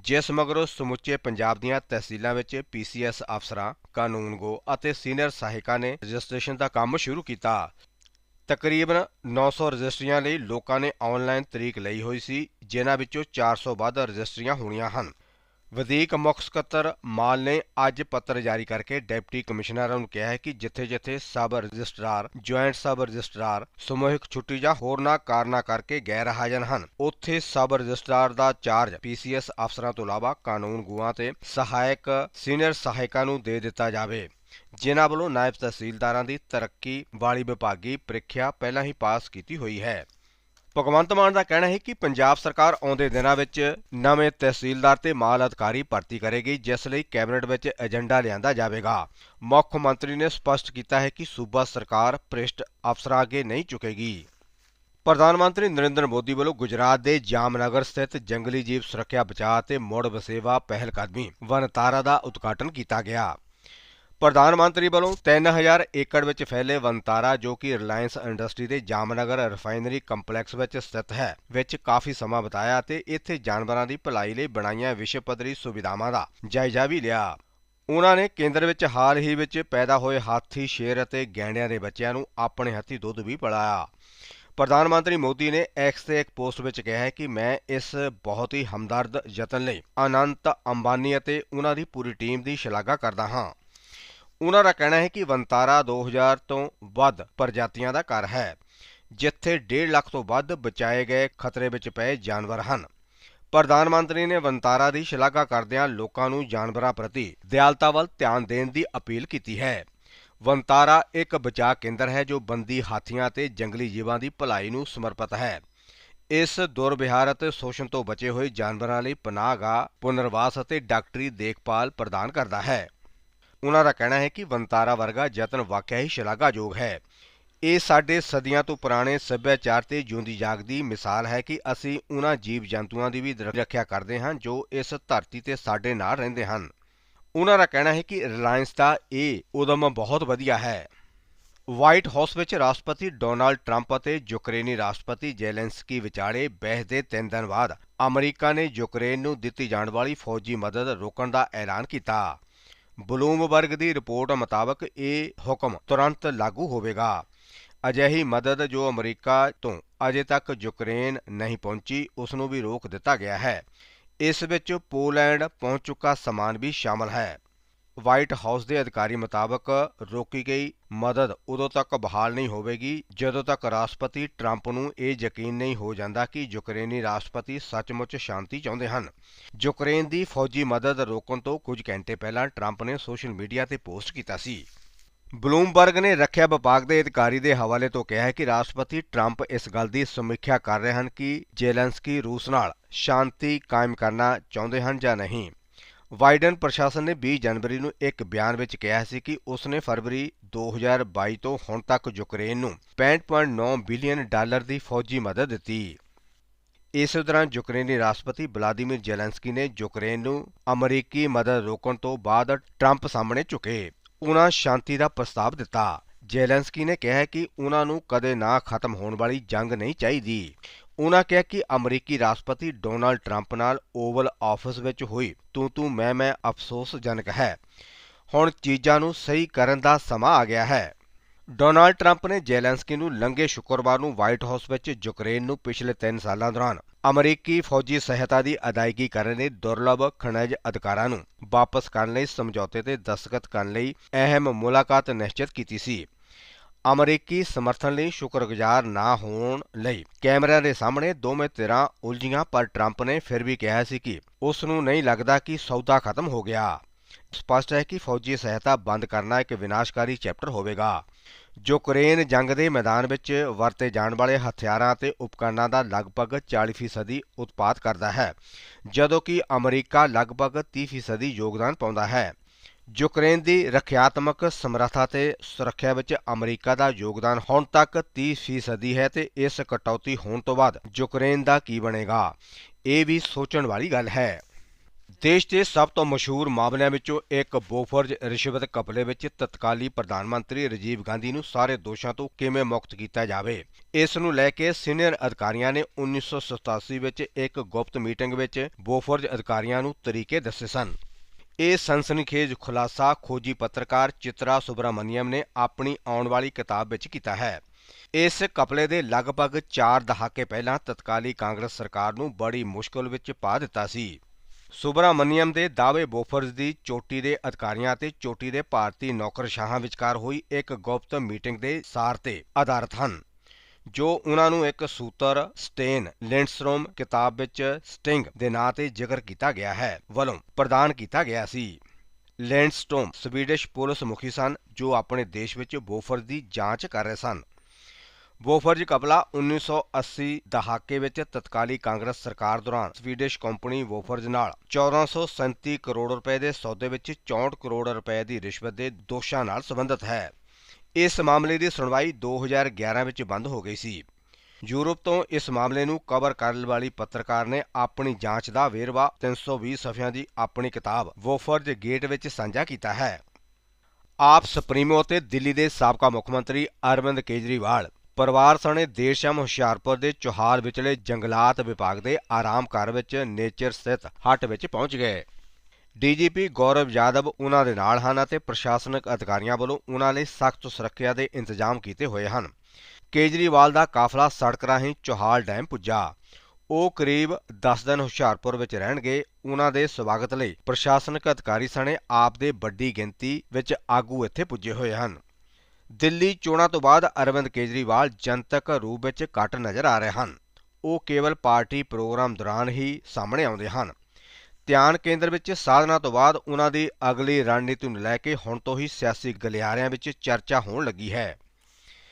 ਜਿਸ ਮਗਰੋਂ ਸਮੁੱਚੇ ਪੰਜਾਬ ਦੀਆਂ ਤਹਿਸੀਲਾਂ ਵਿੱਚ ਪੀਸੀਐਸ ਅਫਸਰਾਂ ਕਾਨੂੰਨਗੋ ਅਤੇ ਸੀਨੀਅਰ ਸਹਾਇਕਾਂ ਨੇ ਰਜਿਸਟ੍ਰੇਸ਼ਨ ਦਾ ਕੰਮ ਸ਼ੁਰੂ ਕੀਤਾ। ਤਕਰੀਬਨ 900 ਰਜਿਸਟਰੀਆਂ ਲਈ ਲੋਕਾਂ ਨੇ ਆਨਲਾਈਨ ਤਰੀਕ ਲਈ ਹੋਈ ਸੀ ਜਿਨ੍ਹਾਂ ਵਿੱਚੋਂ 400 ਵੱਧ ਰਜਿਸਟਰੀਆਂ ਹੋਣੀਆਂ ਹਨ ਵਧੀਕ ਮੁੱਖ ਸਕੱਤਰ ਮਾਲ ਨੇ ਅੱਜ ਪੱਤਰ ਜਾਰੀ ਕਰਕੇ ਡਿਪਟੀ ਕਮਿਸ਼ਨਰਾਂ ਨੂੰ ਕਿਹਾ ਹੈ ਕਿ ਜਿੱਥੇ-ਜਿੱਥੇ sub registrar, joint sub registrar ਸਮੂਹਿਕ ਛੁੱਟੀ ਜਾਂ ਹੋਰਨਾਂ ਕਾਰਨਾਂ ਕਰਕੇ ਗੈਰ ਹਾਜ਼ਰ ਹਨ, ਉੱਥੇ ਸਬ ਰਜਿਸਟਰਾਰ ਦਾ ਚਾਰਜ ਪੀਸੀਐਸ ਅਫਸਰਾਂ ਤੋਂ ਇਲਾਵਾ ਕਾਨੂੰਨ ਗੁਆਂ ਤੇ ਸਹਾਇਕ ਸੀਨੀਅਰ ਸਹਾਇਕਾਂ ਨੂੰ ਦੇ ਦਿੱਤਾ ਜਾਵੇ। ਜਿਨ੍ਹਾਂ ਵੱਲੋਂ ਨਾਇਬ ਤਹਿਸੀਲਦਾਰਾਂ ਦੀ ਤਰੱਕੀ ਵਾਲੀ ਵਿਭਾਗੀ ਪ੍ਰੀਖਿਆ ਪਹਿਲਾਂ ਹੀ ਪਾਸ ਕੀਤੀ ਹੋਈ ਹੈ। ਭਗਵੰਤ ਮਾਨ ਦਾ ਕਹਿਣਾ ਹੈ ਕਿ ਪੰਜਾਬ ਸਰਕਾਰ ਆਉਂਦੇ ਦਿਨਾਂ ਵਿੱਚ ਨਵੇਂ ਤਹਿਸੀਲਦਾਰ ਤੇ ਮਾਲ ਅਧਿਕਾਰੀ ਭਰਤੀ ਕਰੇਗੀ, ਜਿਸ ਲਈ ਕੈਬਨਿਟ ਵਿੱਚ ਏਜੰਡਾ ਲਿਆਂਦਾ ਜਾਵੇਗਾ। ਮੁੱਖ ਮੰਤਰੀ ਨੇ ਸਪਸ਼ਟ ਕੀਤਾ ਹੈ ਕਿ ਸੂਬਾ ਸਰਕਾਰ ਭ੍ਰਿਸ਼ਟ ਅਫਸਰਾਂ ਅੱਗੇ ਨਹੀਂ ਝੁਕੇਗੀ। ਪ੍ਰਧਾਨ ਮੰਤਰੀ ਨਰਿੰਦਰ ਮੋਦੀ ਵੱਲੋਂ ਗੁਜਰਾਤ ਦੇ ਜਾਮਨਗਰ ਸਥਿਤ ਜੰਗਲੀ ਜੀਵ ਸੁਰੱਖਿਆ ਬਚਾਅ ਤੇ ਮੁੜ ਵਸੇਵਾ ਪਹਿਲਕਦਮੀ ਵਨਤਾਰਾ ਦਾ ਉਦਘਾਟਨ ਕੀਤਾ ਗਿਆ। ਪ੍ਰਧਾਨ ਮੰਤਰੀ ਵੱਲੋਂ 3000 ਏਕੜ ਵਿੱਚ ਫੈਲੇ ਵਨਤਾਰਾ ਜੋ ਕਿ ਰਿਲਾਇੰਸ ਇੰਡਸਟਰੀ ਦੇ ਜਾਮਨਗਰ ਰਿਫਾਈਨਰੀ ਕੰਪਲੈਕਸ ਵਿੱਚ ਸਥਿਤ ਹੈ, ਵਿੱਚ ਕਾਫੀ ਸਮਾਂ ਬਿਤਾਇਆ ਤੇ ਇੱਥੇ ਜਾਨਵਰਾਂ ਦੀ ਭਲਾਈ ਲਈ ਬਣਾਈਆਂ ਵਿਸ਼ਵ ਪੱਧਰੀ ਸੁਵਿਧਾਵਾਂ ਦਾ ਜਾਇਜ਼ਾ ਵੀ ਲਿਆ। ਉਹਨਾਂ ਨੇ ਕੇਂਦਰ ਵਿੱਚ ਹਾਲ ਹੀ ਵਿੱਚ ਪੈਦਾ ਹੋਏ ਹਾਥੀ, ਸ਼ੇਰ ਅਤੇ ਗੈਂਡਿਆਂ ਦੇ ਬੱਚਿਆਂ ਨੂੰ ਆਪਣੇ ਹੱਥੀ ਦੁੱਧ ਵੀ ਪਿਲਾਇਆ। ਪ੍ਰਧਾਨ ਮੰਤਰੀ ਮੋਦੀ ਨੇ ਐਕਸ ਤੇ ਇੱਕ ਪੋਸਟ ਵਿੱਚ ਕਿਹਾ ਹੈ ਕਿ ਮੈਂ ਇਸ ਬਹੁਤ ਹੀ ਹਮਦਰਦ ਯਤਨ ਲਈ ਅਨੰਤ ਅੰਬਾਨੀ ਅਤੇ ਉਹਨਾਂ ਦੀ ਪੂਰੀ ਟੀਮ ਦੀ ਸ਼ਲਾਘਾ ਕਰਦਾ ਹਾਂ। ਉਹਨਾਂ ਦਾ ਕਹਿਣਾ ਹੈ ਕਿ ਵੰਤਾਰਾ 2000 ਤੋਂ ਵੱਧ ਪ੍ਰਜਾਤੀਆਂ ਦਾ ਘਰ ਹੈ, ਜਿੱਥੇ 1.5 ਲੱਖ ਤੋਂ ਵੱਧ ਬਚਾਏ ਗਏ ਖਤਰੇ ਵਿੱਚ ਪਏ ਜਾਨਵਰ ਹਨ। ਪ੍ਰਧਾਨ ਮੰਤਰੀ ਨੇ ਵੰਤਾਰਾ ਦੀ ਸ਼ਲਾਘਾ ਕਰਦਿਆਂ ਲੋਕਾਂ ਨੂੰ ਜਾਨਵਰਾਂ ਪ੍ਰਤੀ ਦਿਆਲਤਾ ਵੱਲ ਧਿਆਨ ਦੇਣ ਦੀ ਅਪੀਲ ਕੀਤੀ ਹੈ। ਵੰਤਾਰਾ ਇੱਕ ਬਚਾਅ ਕੇਂਦਰ ਹੈ ਜੋ ਬੰਦੀ ਹਾਥੀਆਂ ਅਤੇ ਜੰਗਲੀ ਜੀਵਾਂ ਦੀ ਭਲਾਈ ਨੂੰ ਸਮਰਪਿਤ ਹੈ। ਇਸ ਦੁਰਵਿਹਾਰ ਅਤੇ ਸ਼ੋਸ਼ਣ ਤੋਂ ਬਚੇ ਹੋਏ ਜਾਨਵਰਾਂ ਲਈ ਪਨਾਹਗਾਹ ਪੁਨਰਵਾਸ ਅਤੇ ਡਾਕਟਰੀ ਦੇਖਭਾਲ ਪ੍ਰਦਾਨ ਕਰਦਾ ਹੈ। ਉਹਨਾਂ ਦਾ ਕਹਿਣਾ ਹੈ ਕਿ ਵੰਤਾਰਾ ਵਰਗਾ ਯਤਨ ਵਾਕਿਆ ਹੀ ਸ਼ਲਾਘਾਯੋਗ ਹੈ। ਇਹ ਸਾਡੇ ਸਦੀਆਂ ਤੋਂ ਪੁਰਾਣੇ ਸੱਭਿਆਚਾਰ ਤੇ ਜਿਉਂਦੀ ਜਾਗਦੀ ਮਿਸਾਲ ਹੈ ਕਿ ਅਸੀਂ ਉਹਨਾਂ ਜੀਵ ਜੰਤੂਆਂ ਦੀ ਵੀ ਰੱਖਿਆ ਕਰਦੇ ਹਾਂ ਜੋ ਇਸ ਧਰਤੀ ਤੇ ਸਾਡੇ ਨਾਲ ਰਹਿੰਦੇ ਹਨ। ਉਹਨਾਂ ਦਾ ਕਹਿਣਾ ਹੈ ਕਿ ਰਿਲਾਇੰਸ ਦਾ ਇਹ ਉਦਮ ਬਹੁਤ ਵਧੀਆ ਹੈ। ਵਾਈਟ ਹਾਊਸ ਵਿੱਚ ਰਾਸ਼ਟਰਪਤੀ ਡੋਨਾਲਡ ਟਰੰਪ ਅਤੇ ਯੂਕਰੇਨੀ ਰਾਸ਼ਟਰਪਤੀ ਜ਼ੈਲੈਂਸਕੀ ਵਿਚਾਲੇ ਬਹਿਸ ਦੇ ਤਿੰਨ ਦਿਨ ਬਾਅਦ ਅਮਰੀਕਾ ਨੇ ਯੂਕਰੇਨ ਨੂੰ ਦਿੱਤੀ ਜਾਣ ਵਾਲੀ ਫੌਜੀ ਮਦਦ ਰੋਕਣ ਦਾ ਐਲਾਨ ਕੀਤਾ। ਬਲੂਮਬਰਗ ਦੀ ਰਿਪੋਰਟ ਮੁਤਾਬਕ ਇਹ ਹੁਕਮ ਤੁਰੰਤ ਲਾਗੂ ਹੋਵੇਗਾ। ਅਜਿਹੀ ਮਦਦ ਜੋ ਅਮਰੀਕਾ ਤੋਂ ਅਜੇ ਤੱਕ ਯੂਕਰੇਨ ਨਹੀਂ ਪਹੁੰਚੀ ਉਸ ਨੂੰ ਵੀ ਰੋਕ ਦਿੱਤਾ ਗਿਆ ਹੈ। ਇਸ ਵਿੱਚ ਪੋਲੈਂਡ ਪਹੁੰਚ ਚੁੱਕਾ ਸਮਾਨ ਵੀ ਸ਼ਾਮਲ ਹੈ। ਵਾਈਟ ਹਾਊਸ ਦੇ ਅਧਿਕਾਰੀ ਮੁਤਾਬਕ ਰੋਕੀ ਗਈ ਮਦਦ ਉਦੋਂ ਤੱਕ ਬਹਾਲ ਨਹੀਂ ਹੋਵੇਗੀ, ਜਦੋਂ ਤੱਕ ਰਾਸ਼ਟਰਪਤੀ ਟਰੰਪ ਨੂੰ ਇਹ ਯਕੀਨ ਨਹੀਂ ਹੋ ਜਾਂਦਾ ਕਿ ਯੂਕਰੇਨੀ ਰਾਸ਼ਟਰਪਤੀ ਸੱਚਮੁੱਚ ਸ਼ਾਂਤੀ ਚਾਹੁੰਦੇ ਹਨ। ਯੂਕਰੇਨ ਦੀ ਫੌਜੀ ਮਦਦ ਰੋਕਣ ਤੋਂ ਕੁਝ ਘੰਟੇ ਪਹਿਲਾਂ ਟਰੰਪ ਨੇ ਸੋਸ਼ਲ ਮੀਡੀਆ ਤੇ ਪੋਸਟ ਕੀਤਾ ਸੀ। ਬਲੂਮਬਰਗ ਨੇ ਰੱਖਿਆ ਵਿਭਾਗ ਦੇ ਅਧਿਕਾਰੀ ਦੇ ਹਵਾਲੇ ਤੋਂ ਕਿਹਾ ਹੈ ਕਿ ਰਾਸ਼ਟਰਪਤੀ ਟਰੰਪ ਇਸ ਗੱਲ ਦੀ ਸਮੀਖਿਆ ਕਰ ਰਹੇ ਹਨ ਕਿ ਜ਼ੈਲੈਂਸਕੀ ਰੂਸ ਨਾਲ ਸ਼ਾਂਤੀ ਕਾਇਮ ਕਰਨਾ ਚਾਹੁੰਦੇ ਹਨ ਜਾਂ ਨਹੀਂ। ਵਾਈਡਨ ਪ੍ਰਸ਼ਾਸਨ ਨੇ 20 ਜਨਵਰੀ ਨੂੰ ਇੱਕ ਬਿਆਨ ਵਿੱਚ ਕਿਹਾ ਸੀ ਕਿ ਉਸ ਨੇ ਫਰਵਰੀ 2022 ਤੋਂ ਹੁਣ ਤੱਕ ਯੂਕਰੇਨ ਨੂੰ 65.9 ਬਿਲੀਅਨ ਡਾਲਰ ਦੀ ਫੌਜੀ ਮਦਦ ਦਿੱਤੀ। ਇਸ ਦੌਰਾਨ ਯੂਕਰੇਨੀ ਰਾਸ਼ਟਰਪਤੀ ਵਲਾਦੀਮੀਰ ਜ਼ੈਲੈਂਸਕੀ ਨੇ ਯੂਕਰੇਨ ਨੂੰ ਅਮਰੀਕੀ ਮਦਦ ਰੋਕਣ ਤੋਂ ਬਾਅਦ ਟਰੰਪ ਸਾਹਮਣੇ ਝੁਕੇ। ਉਹਨਾਂ ਸ਼ਾਂਤੀ ਦਾ ਪ੍ਰਸਤਾਵ ਦਿੱਤਾ। ਜ਼ੈਲੈਂਸਕੀ ਨੇ ਕਿਹਾ ਕਿ ਉਹਨਾਂ ਨੂੰ ਕਦੇ ਨਾ ਖਤਮ ਹੋਣ ਵਾਲੀ ਜੰਗ ਨਹੀਂ ਚਾਹੀਦੀ। ਉਨ੍ਹਾਂ ਕਿਹਾ ਕਿ ਅਮਰੀਕੀ ਰਾਸ਼ਟਰਪਤੀ ਡੋਨਾਲਡ ਟਰੰਪ ਨਾਲ ਓਵਲ ਆਫਿਸ ਵਿੱਚ ਹੋਈ। ਤੂੰ ਤੂੰ, ਮੈਂ ਮੈਂ, ਅਫਸੋਸਜਨਕ ਹੈ। ਹੁਣ ਚੀਜ਼ਾਂ ਨੂੰ ਸਹੀ ਕਰਨ ਦਾ ਸਮਾਂ ਆ ਗਿਆ ਹੈ। ਡੋਨਾਲਡ ਟਰੰਪ ਨੇ ਜ਼ੈਲੈਂਸਕੀ ਨੂੰ ਲੰਘੇ ਸ਼ੁੱਕਰਵਾਰ ਨੂੰ ਵਾਈਟ ਹਾਊਸ ਵਿੱਚ ਯੂਕਰੇਨ ਨੂੰ ਪਿਛਲੇ 3 ਸਾਲਾਂ ਦੌਰਾਨ ਅਮਰੀਕੀ ਫੌਜੀ ਸਹਾਇਤਾ ਦੀ ਅਦਾਇਗੀ ਕਰਨ ਦੇ ਦੁਰਲਭ ਖਣਜ ਅਧਿਕਾਰਾਂ ਨੂੰ ਵਾਪਸ ਕਰਨ ਲਈ ਸਮਝੌਤੇ ਤੇ ਦਸਤਖਤ ਕਰਨ ਲਈ ਅਹਿਮ ਮੁਲਾਕਾਤ ਨਿਸ਼ਚਿਤ ਕੀਤੀ ਸੀ। ਅਮਰੀਕੀ ਸਮਰਥਨ ਲਈ ਸ਼ੁਕਰਗੁਜ਼ਾਰ ਨਾ ਹੋਣ ਲਈ ਕੈਮਰਿਆਂ ਦੇ ਸਾਹਮਣੇ ਦੋਵੇਂ ਧਿਰਾਂ ਉਲਝੀਆਂ, ਪਰ ਟਰੰਪ ਨੇ ਫਿਰ ਵੀ ਕਿਹਾ ਸੀ ਕਿ ਉਸ ਨੂੰ ਨਹੀਂ ਲੱਗਦਾ ਕਿ ਸੌਦਾ ਖਤਮ ਹੋ ਗਿਆ। ਸਪਸ਼ਟ ਹੈ ਕਿ ਫੌਜੀ ਸਹਾਇਤਾ ਬੰਦ ਕਰਨਾ ਇੱਕ ਵਿਨਾਸ਼ਕਾਰੀ ਚੈਪਟਰ ਹੋਵੇਗਾ ਯੂਕਰੇਨ ਜੰਗ ਦੇ ਮੈਦਾਨ ਵਿੱਚ ਵਰਤੇ ਜਾਣ ਵਾਲੇ ਹਥਿਆਰਾਂ ਅਤੇ ਉਪਕਰਣਾਂ ਦਾ ਲਗਭਗ 40% ਉਤਪਾਦ ਕਰਦਾ ਹੈ, ਜਦੋਂ ਕਿ ਅਮਰੀਕਾ ਲਗਭਗ 30% ਯੋਗਦਾਨ ਪਾਉਂਦਾ ਹੈ। ਯੂਕਰੇਨ ਦੀ ਰੱਖਿਆਤਮਕ ਸਮਰੱਥਾ ਤੇ ਸੁਰੱਖਿਆ ਵਿੱਚ ਅਮਰੀਕਾ ਦਾ ਯੋਗਦਾਨ ਹੁਣ ਤੱਕ 30% ਹੈ ਤੇ ਇਸ ਕਟੌਤੀ ਹੋਣ ਤੋਂ ਬਾਅਦ ਯੂਕਰੇਨ ਦਾ ਕੀ ਬਣੇਗਾ? ਇਹ ਵੀ ਸੋਚਣ ਵਾਲੀ ਗੱਲ ਹੈ। ਦੇਸ਼ ਦੇ ਸਭ ਤੋਂ ਮਸ਼ਹੂਰ ਮਾਮਲਿਆਂ ਵਿੱਚੋਂ ਇੱਕ ਬੋਫਰਜ ਰਿਸ਼ਵਤ ਕਪਲੇ ਵਿੱਚ ਤਤਕਾਲੀ ਪ੍ਰਧਾਨ ਮੰਤਰੀ ਰਾਜੀਵ ਗਾਂਧੀ ਨੂੰ ਸਾਰੇ ਦੋਸ਼ਾਂ ਤੋਂ ਕਿਵੇਂ ਮੁਕਤ ਕੀਤਾ ਜਾਵੇ? ਇਸ ਨੂੰ ਲੈ ਕੇ ਸੀਨੀਅਰ ਅਧਿਕਾਰੀਆਂ ਨੇ 1987 ਵਿੱਚ ਇੱਕ ਗੁਪਤ ਮੀਟਿੰਗ ਵਿੱਚ ਬੋਫਰਜ ਅਧਿਕਾਰੀਆਂ ਨੂੰ ਤਰੀਕੇ ਦੱਸੇ ਸਨ। ਇਹ ਸਨਸਨੀਖੇਜ ਖੁਲਾਸਾ ਖੋਜੀ ਪੱਤਰਕਾਰ ਚਿਤਰਾ ਸੁਬਰਾਮਨੀਅਮ ਨੇ ਆਪਣੀ ਆਉਣ ਵਾਲੀ ਕਿਤਾਬ ਵਿੱਚ ਕੀਤਾ ਹੈ। ਇਸ ਕਪਲੇ ਦੇ ਲਗਭਗ 4 ਦਹਾਕੇ ਪਹਿਲਾਂ ਤਤਕਾਲੀ ਕਾਂਗਰਸ ਸਰਕਾਰ ਨੂੰ ਬੜੀ ਮੁਸ਼ਕਲ ਵਿੱਚ ਪਾ ਦਿੱਤਾ ਸੀ। ਸੁਬਰਾਮਨੀਅਮ ਦੇ ਦਾਅਵੇ ਬੋਫਰਜ਼ ਦੀ ਚੋਟੀ ਦੇ ਅਧਿਕਾਰੀਆਂ ਅਤੇ ਚੋਟੀ ਦੇ ਭਾਰਤੀ ਨੌਕਰਸ਼ਾਹਾਂ ਵਿਚਕਾਰ ਹੋਈ ਇੱਕ ਗੁਪਤ ਮੀਟਿੰਗ ਦੇ ਸਾਰ ਤੇ ਆਧਾਰਿਤ ਹਨ। ਜੋ ਉਹਨਾਂ ਨੂੰ ਇੱਕ ਸੂਤਰ, ਸਟੇਨ ਲਿੰਡਸਟ੍ਰੋਮ ਕਿਤਾਬ ਵਿੱਚ ਸਟਿੰਗ ਦੇ ਨਾਂ ਤੇ ਜ਼ਿਕਰ ਕੀਤਾ ਗਿਆ ਹੈ, ਵੱਲੋਂ ਪ੍ਰਦਾਨ ਕੀਤਾ ਗਿਆ ਸੀ। ਲੈਂਡਸਟੋਮ ਸਵੀਡਿਸ਼ ਪੁਲਿਸ ਮੁਖੀ ਸਨ, ਜੋ ਆਪਣੇ ਦੇਸ਼ ਵਿੱਚ ਬੋਫਰਜ਼ ਦੀ ਜਾਂਚ ਕਰ ਰਹੇ ਸਨ। ਬੋਫਰਜ ਕਪਲਾ 1980 ਦਹਾਕੇ ਵਿੱਚ ਤਤਕਾਲੀ ਕਾਂਗਰਸ ਸਰਕਾਰ ਦੌਰਾਨ ਸਵੀਡਿਸ਼ ਕੰਪਨੀ ਬੋਫਰਜ ਨਾਲ 1437 ਕਰੋੜ ਰੁਪਏ ਦੇ ਸੌਦੇ ਵਿੱਚ 64 ਕਰੋੜ ਰੁਪਏ ਦੀ ਰਿਸ਼ਵਤ ਦੇ ਦੋਸ਼ਾਂ ਨਾਲ ਸੰਬੰਧਿਤ ਹੈ। ਇਸ ਮਾਮਲੇ ਦੀ ਸੁਣਵਾਈ 2011 ਵਿੱਚ ਬੰਦ ਹੋ ਗਈ ਸੀ। ਯੂਰਪ ਤੋਂ ਇਸ ਮਾਮਲੇ ਨੂੰ ਕਵਰ ਕਰਨ ਵਾਲੀ ਪੱਤਰਕਾਰ ਨੇ ਆਪਣੀ ਜਾਂਚ ਦਾ ਵੇਰਵਾ 320 ਸਫ਼ਿਆਂ ਦੀ ਆਪਣੀ ਕਿਤਾਬ ਵੋਫਰਜ ਗੇਟ ਵਿੱਚ ਸਾਂਝਾ ਕੀਤਾ ਹੈ। ਆਪ ਸੁਪਰੀਮੋ ਤੇ ਦਿੱਲੀ ਦੇ ਸਾਬਕਾ ਮੁੱਖ ਮੰਤਰੀ ਅਰਵਿੰਦ ਕੇਜਰੀਵਾਲ ਪਰਿਵਾਰ ਸਣੇ ਦੇਰ ਸ਼ਾਮ ਹੁਸ਼ਿਆਰਪੁਰ ਦੇ ਚੋਹਾਲ ਵਿਚਲੇ ਜੰਗਲਾਤ ਵਿਭਾਗ ਦੇ ਆਰਾਮ ਘਰ ਵਿੱਚ ਨੇਚਰ ਸਥਿਤ ਹੱਟ ਵਿੱਚ ਪਹੁੰਚ ਗਏ। ਡੀਜੀਪੀ ਗੌਰਵ ਯਾਦਵ ਉਹਨਾਂ ਦੇ ਨਾਲ ਹਨ ਅਤੇ ਪ੍ਰਸ਼ਾਸਨਿਕ ਅਧਿਕਾਰੀਆਂ ਵੱਲੋਂ ਉਹਨਾਂ ਲਈ ਸਖਤ ਸੁਰੱਖਿਆ ਦੇ ਇੰਤਜ਼ਾਮ ਕੀਤੇ ਹੋਏ ਹਨ। ਕੇਜਰੀਵਾਲ ਦਾ ਕਾਫਲਾ ਸੜਕ ਰਾਹੀਂ ਚੋਹਾਲ ਡੈਮ ਪੁੱਜਾ। ਉਹ ਕਰੀਬ 10 ਦਿਨ ਹੁਸ਼ਿਆਰਪੁਰ ਵਿੱਚ ਰਹਿਣਗੇ। ਉਹਨਾਂ ਦੇ ਸਵਾਗਤ ਲਈ ਪ੍ਰਸ਼ਾਸਨਿਕ ਅਧਿਕਾਰੀ ਸਣੇ ਆਪ ਦੇ ਵੱਡੀ ਗਿਣਤੀ ਵਿੱਚ ਆਗੂ ਇੱਥੇ ਪੁੱਜੇ ਹੋਏ ਹਨ। ਦਿੱਲੀ ਚੋਣਾਂ ਤੋਂ ਬਾਅਦ ਅਰਵਿੰਦ ਕੇਜਰੀਵਾਲ ਜਨਤਕ ਰੂਪ ਵਿੱਚ ਘੱਟ ਨਜ਼ਰ ਆ ਰਹੇ ਹਨ। ਉਹ ਕੇਵਲ ਪਾਰਟੀ ਪ੍ਰੋਗਰਾਮ ਦੌਰਾਨ ਹੀ ਸਾਹਮਣੇ ਆਉਂਦੇ ਹਨ। ਧਿਆਨ ਕੇਂਦਰ ਵਿੱਚ ਸਾਧਨਾ ਤੋਂ ਬਾਅਦ ਉਹਨਾਂ ਦੀ ਅਗਲੀ ਰਣਨੀਤੀ ਨੂੰ ਲੈ ਕੇ ਹੁਣ ਤੋਂ ਹੀ ਸਿਆਸੀ ਗਲਿਆਰਿਆਂ ਵਿੱਚ ਚਰਚਾ ਹੋਣ ਲੱਗੀ ਹੈ।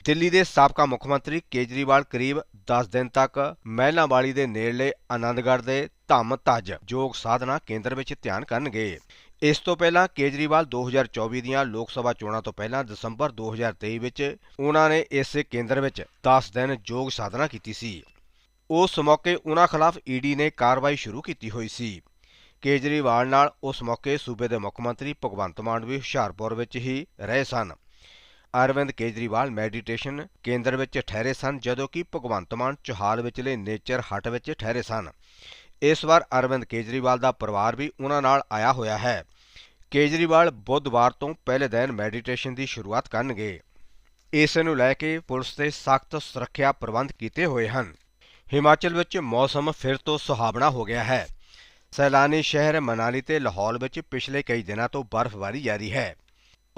ਦਿੱਲੀ ਦੇ ਸਾਬਕਾ ਮੁੱਖ ਮੰਤਰੀ ਕੇਜਰੀਵਾਲ ਕਰੀਬ 10 ਦਿਨ ਤੱਕ ਮਹਿਲਾਂਵਾਲੀ ਦੇ ਨੇੜਲੇ ਆਨੰਦਗੜ੍ਹ ਦੇ ਧੰਮ ਧੱਜ ਯੋਗ ਸਾਧਨਾ ਕੇਂਦਰ ਵਿੱਚ ਧਿਆਨ ਕਰਨਗੇ। ਇਸ ਤੋਂ ਪਹਿਲਾਂ ਕੇਜਰੀਵਾਲ 2024 ਦੀਆਂ ਲੋਕ ਸਭਾ ਚੋਣਾਂ ਤੋਂ ਪਹਿਲਾਂ ਦਸੰਬਰ 2023 ਵਿੱਚ ਉਹਨਾਂ ਨੇ ਇਸੇ ਕੇਂਦਰ ਵਿੱਚ 10 ਦਿਨ ਯੋਗ ਸਾਧਨਾ ਕੀਤੀ ਸੀ। ਉਸ ਮੌਕੇ ਉਹਨਾਂ ਖਿਲਾਫ ਈਡੀ ਨੇ ਕਾਰਵਾਈ ਸ਼ੁਰੂ ਕੀਤੀ ਹੋਈ ਸੀ। ਕੇਜਰੀਵਾਲ ਨਾਲ ਉਸ ਮੌਕੇ ਸੂਬੇ ਦੇ ਮੁੱਖ ਮੰਤਰੀ ਭਗਵੰਤ ਮਾਨ ਵੀ ਹੁਸ਼ਿਆਰਪੁਰ ਵਿੱਚ ਹੀ ਰਹੇ ਸਨ। ਅਰਵਿੰਦ ਕੇਜਰੀਵਾਲ ਮੈਡੀਟੇਸ਼ਨ ਕੇਂਦਰ ਵਿੱਚ ਠਹਿਰੇ ਸਨ, ਜਦੋਂ ਕਿ ਭਗਵੰਤ ਮਾਨ ਚੋਹਾਲ ਵਿਚਲੇ ਨੇਚਰ ਹਟ ਵਿੱਚ ਠਹਿਰੇ ਸਨ। ਇਸ ਵਾਰ ਅਰਵਿੰਦ ਕੇਜਰੀਵਾਲ ਦਾ ਪਰਿਵਾਰ ਵੀ ਉਹਨਾਂ ਨਾਲ ਆਇਆ ਹੋਇਆ ਹੈ। ਕੇਜਰੀਵਾਲ ਬੁੱਧਵਾਰ ਤੋਂ ਪਹਿਲੇ ਦਿਨ ਮੈਡੀਟੇਸ਼ਨ ਦੀ ਸ਼ੁਰੂਆਤ ਕਰਨਗੇ। ਇਸ ਨੂੰ ਲੈ ਕੇ ਪੁਲਿਸ ਦੇ ਸਖਤ ਸੁਰੱਖਿਆ ਪ੍ਰਬੰਧ ਕੀਤੇ ਹੋਏ ਹਨ। ਹਿਮਾਚਲ ਵਿੱਚ ਮੌਸਮ ਫਿਰ ਤੋਂ ਸੁਹਾਵਣਾ ਹੋ ਗਿਆ ਹੈ। ਸੈਲਾਨੀ ਸ਼ਹਿਰ ਮਨਾਲੀ ਤੇ ਲਾਹੌਲ ਵਿੱਚ ਪਿਛਲੇ ਕਈ ਦਿਨਾਂ ਤੋਂ ਬਰਫ਼ਬਾਰੀ ਜਾਰੀ ਹੈ।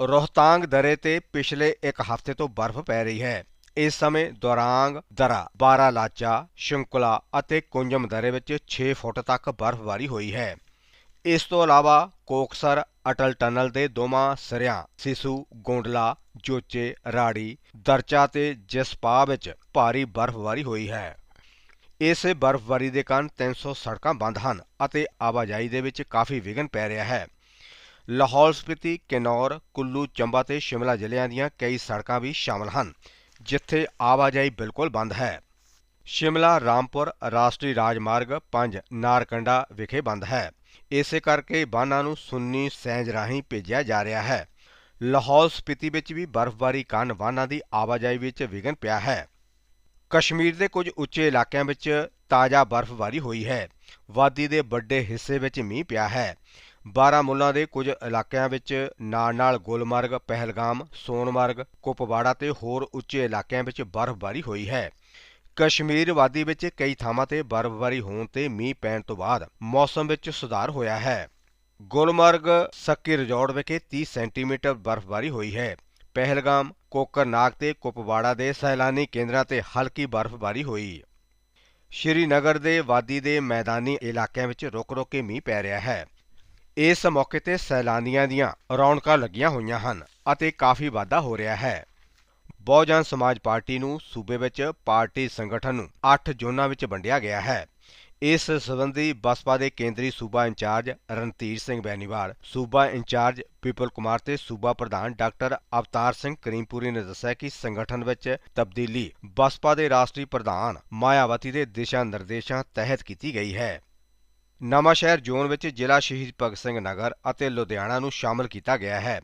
ਰੋਹਤਾਂਗ ਦਰੇ ਤੇ ਪਿਛਲੇ ਇੱਕ ਹਫ਼ਤੇ ਤੋਂ ਬਰਫ਼ ਪੈ ਰਹੀ ਹੈ। ਇਸ ਸਮੇਂ ਦੌਰਾਂਗ ਦਰਾ, ਬਾਰਾਲਾਚਾ, ਸ਼ਿੰਕੁਲਾ ਅਤੇ ਕੁੰਜਮ ਦਰੇ ਵਿੱਚ 6 ਫੁੱਟ ਤੱਕ ਬਰਫ਼ਬਾਰੀ ਹੋਈ ਹੈ। ਇਸ ਤੋਂ ਇਲਾਵਾ ਕੋਕਸਰ, ਅਟਲ ਟਨਲ ਦੇ ਦੋਵਾਂ ਸਿਰਿਆਂ, ਸਿਸੂ, ਗੋਂਡਲਾ, ਜੋਚੇ, ਰਾੜੀ, ਦਰਚਾ ਤੇ ਜਸਪਾ ਵਿੱਚ ਭਾਰੀ ਬਰਫ਼ਬਾਰੀ ਹੋਈ ਹੈ। ਇਸੇ ਬਰਫ਼ਬਾਰੀ ਦੇ ਕਾਰਨ 300 ਸੜਕਾਂ ਬੰਦ ਹਨ ਅਤੇ ਆਵਾਜਾਈ ਦੇ ਵਿੱਚ ਕਾਫੀ ਵਿਘਨ ਪੈ ਰਿਹਾ ਹੈ। ਲਾਹੌਲ ਸਪੀਤੀ, ਕਿਨੌਰ, ਕੁੱਲੂ, ਚੰਬਾ ਤੇ ਸ਼ਿਮਲਾ ਜ਼ਿਲ੍ਹਿਆਂ ਦੀਆਂ ਕਈ ਸੜਕਾਂ ਵੀ ਸ਼ਾਮਲ ਹਨ, ਜਿੱਥੇ ਆਵਾਜਾਈ ਬਿਲਕੁਲ ਬੰਦ ਹੈ। ਸ਼ਿਮਲਾ, ਰਾਮਪੁਰ, ਰਾਸ਼ਟਰੀ ਰਾਜਮਾਰਗ 5 ਨਾਰਕੰਡਾ ਵਿਖੇ ਬੰਦ ਹੈ। ਇਸੇ ਕਰਕੇ ਵਾਹਨਾਂ ਨੂੰ ਸੁੰਨੀ ਸੈਂਜ ਰਾਹੀਂ ਭੇਜਿਆ ਜਾ ਰਿਹਾ ਹੈ। ਲਾਹੌਲ ਸਪੀਤੀ ਵਿੱਚ ਵੀ ਬਰਫ਼ਬਾਰੀ ਕਾਰਨ ਵਾਹਨਾਂ ਦੀ ਆਵਾਜਾਈ ਵਿੱਚ ਵਿਘਨ ਪਿਆ ਹੈ। ਕਸ਼ਮੀਰ ਦੇ ਕੁਝ ਉੱਚੇ ਇਲਾਕਿਆਂ ਵਿੱਚ ਤਾਜ਼ਾ ਬਰਫ਼ਬਾਰੀ ਹੋਈ ਹੈ ਵਾਦੀ ਦੇ ਵੱਡੇ ਹਿੱਸੇ ਵਿੱਚ ਮੀਂਹ ਪਿਆ ਹੈ ਬਾਰਾਮੂਲਾ ਦੇ ਕੁਝ ਇਲਾਕਿਆਂ ਵਿੱਚ ਨਾਲ-ਨਾਲ ਗੁਲਮਰਗ, ਪਹਿਲਗਾਮ, ਸੋਨਮਰਗ, ਕੁਪਵਾੜਾ ਤੇ ਹੋਰ ਉੱਚੇ ਇਲਾਕਿਆਂ ਵਿੱਚ ਬਰਫ਼ਬਾਰੀ ਹੋਈ ਹੈ। ਕਸ਼ਮੀਰ ਵਾਦੀ ਵਿੱਚ ਕਈ ਥਾਵਾਂ ਤੇ ਬਰਫ਼ਬਾਰੀ ਹੋਣ ਤੇ ਮੀਂਹ ਪੈਣ ਤੋਂ ਬਾਅਦ ਮੌਸਮ ਵਿੱਚ ਸੁਧਾਰ ਹੋਇਆ ਹੈ। ਗੁਲਮਰਗ ਸੱਕੀ ਰਿਜ਼ੋਰਟ ਵਿਖੇ 30 ਸੈਂਟੀਮੀਟਰ ਬਰਫ਼ਬਾਰੀ ਹੋਈ ਹੈ। ਪਹਿਲਗਾਮ, ਕੋਕਰਨਾਗ ਤੇ ਕੁਪਵਾੜਾ ਦੇ ਸੈਲਾਨੀ ਕੇਂਦਰਾਂ ਤੇ ਹਲਕੀ ਬਰਫ਼ਬਾਰੀ ਹੋਈ। ਸ਼੍ਰੀਨਗਰ ਦੇ ਵਾਦੀ ਦੇ ਮੈਦਾਨੀ ਇਲਾਕਿਆਂ ਵਿੱਚ ਰੁਕ-ਰੁਕ ਕੇ ਮੀਂਹ ਪੈ ਰਿਹਾ ਹੈ। ਇਸ ਮੌਕੇ ਤੇ ਸੈਲਾਨੀਆਂ ਦੀਆਂ ਰੌਣਕਾਂ ਲੱਗੀਆਂ ਹੋਈਆਂ ਹਨ ਅਤੇ ਕਾਫੀ ਵਾਧਾ ਹੋ ਰਿਹਾ ਹੈ ਬਹੁਜਨ ਸਮਾਜ ਪਾਰਟੀ ਨੂੰ ਸੂਬੇ ਵਿੱਚ ਪਾਰਟੀ ਸੰਗਠਨ ਨੂੰ 8 ਜ਼ੋਨਾਂ ਵਿੱਚ ਵੰਡਿਆ ਗਿਆ ਹੈ ਇਸ ਸਬੰਧੀ ਬਸਪਾ ਦੇ ਕੇਂਦਰੀ ਸੂਬਾ ਇੰਚਾਰਜ ਰਣਧੀਰ ਸਿੰਘ ਬੈਨੀਵਾਲ, ਸੂਬਾ ਇੰਚਾਰਜ ਪੀਪਲ ਕੁਮਾਰ ਤੇ ਸੂਬਾ ਪ੍ਰਧਾਨ ਡਾਕਟਰ ਅਵਤਾਰ ਸਿੰਘ ਕਰੀਮਪੁਰੀ ਨੇ ਦੱਸਿਆ ਕਿ ਸੰਗਠਨ ਵਿੱਚ ਤਬਦੀਲੀ ਬਸਪਾ ਦੇ ਰਾਸ਼ਟਰੀ ਪ੍ਰਧਾਨ ਮਾਇਆਵਤੀ ਦੇ ਦਿਸ਼ਾ ਨਿਰਦੇਸ਼ਾਂ ਤਹਿਤ ਕੀਤੀ ਗਈ ਹੈ। ਨਵਾਂਸ਼ਹਿਰ ਜ਼ੋਨ ਵਿੱਚ ਜ਼ਿਲ੍ਹਾ ਸ਼ਹੀਦ ਭਗਤ ਸਿੰਘ ਨਗਰ ਅਤੇ ਲੁਧਿਆਣਾ ਨੂੰ ਸ਼ਾਮਲ ਕੀਤਾ ਗਿਆ ਹੈ।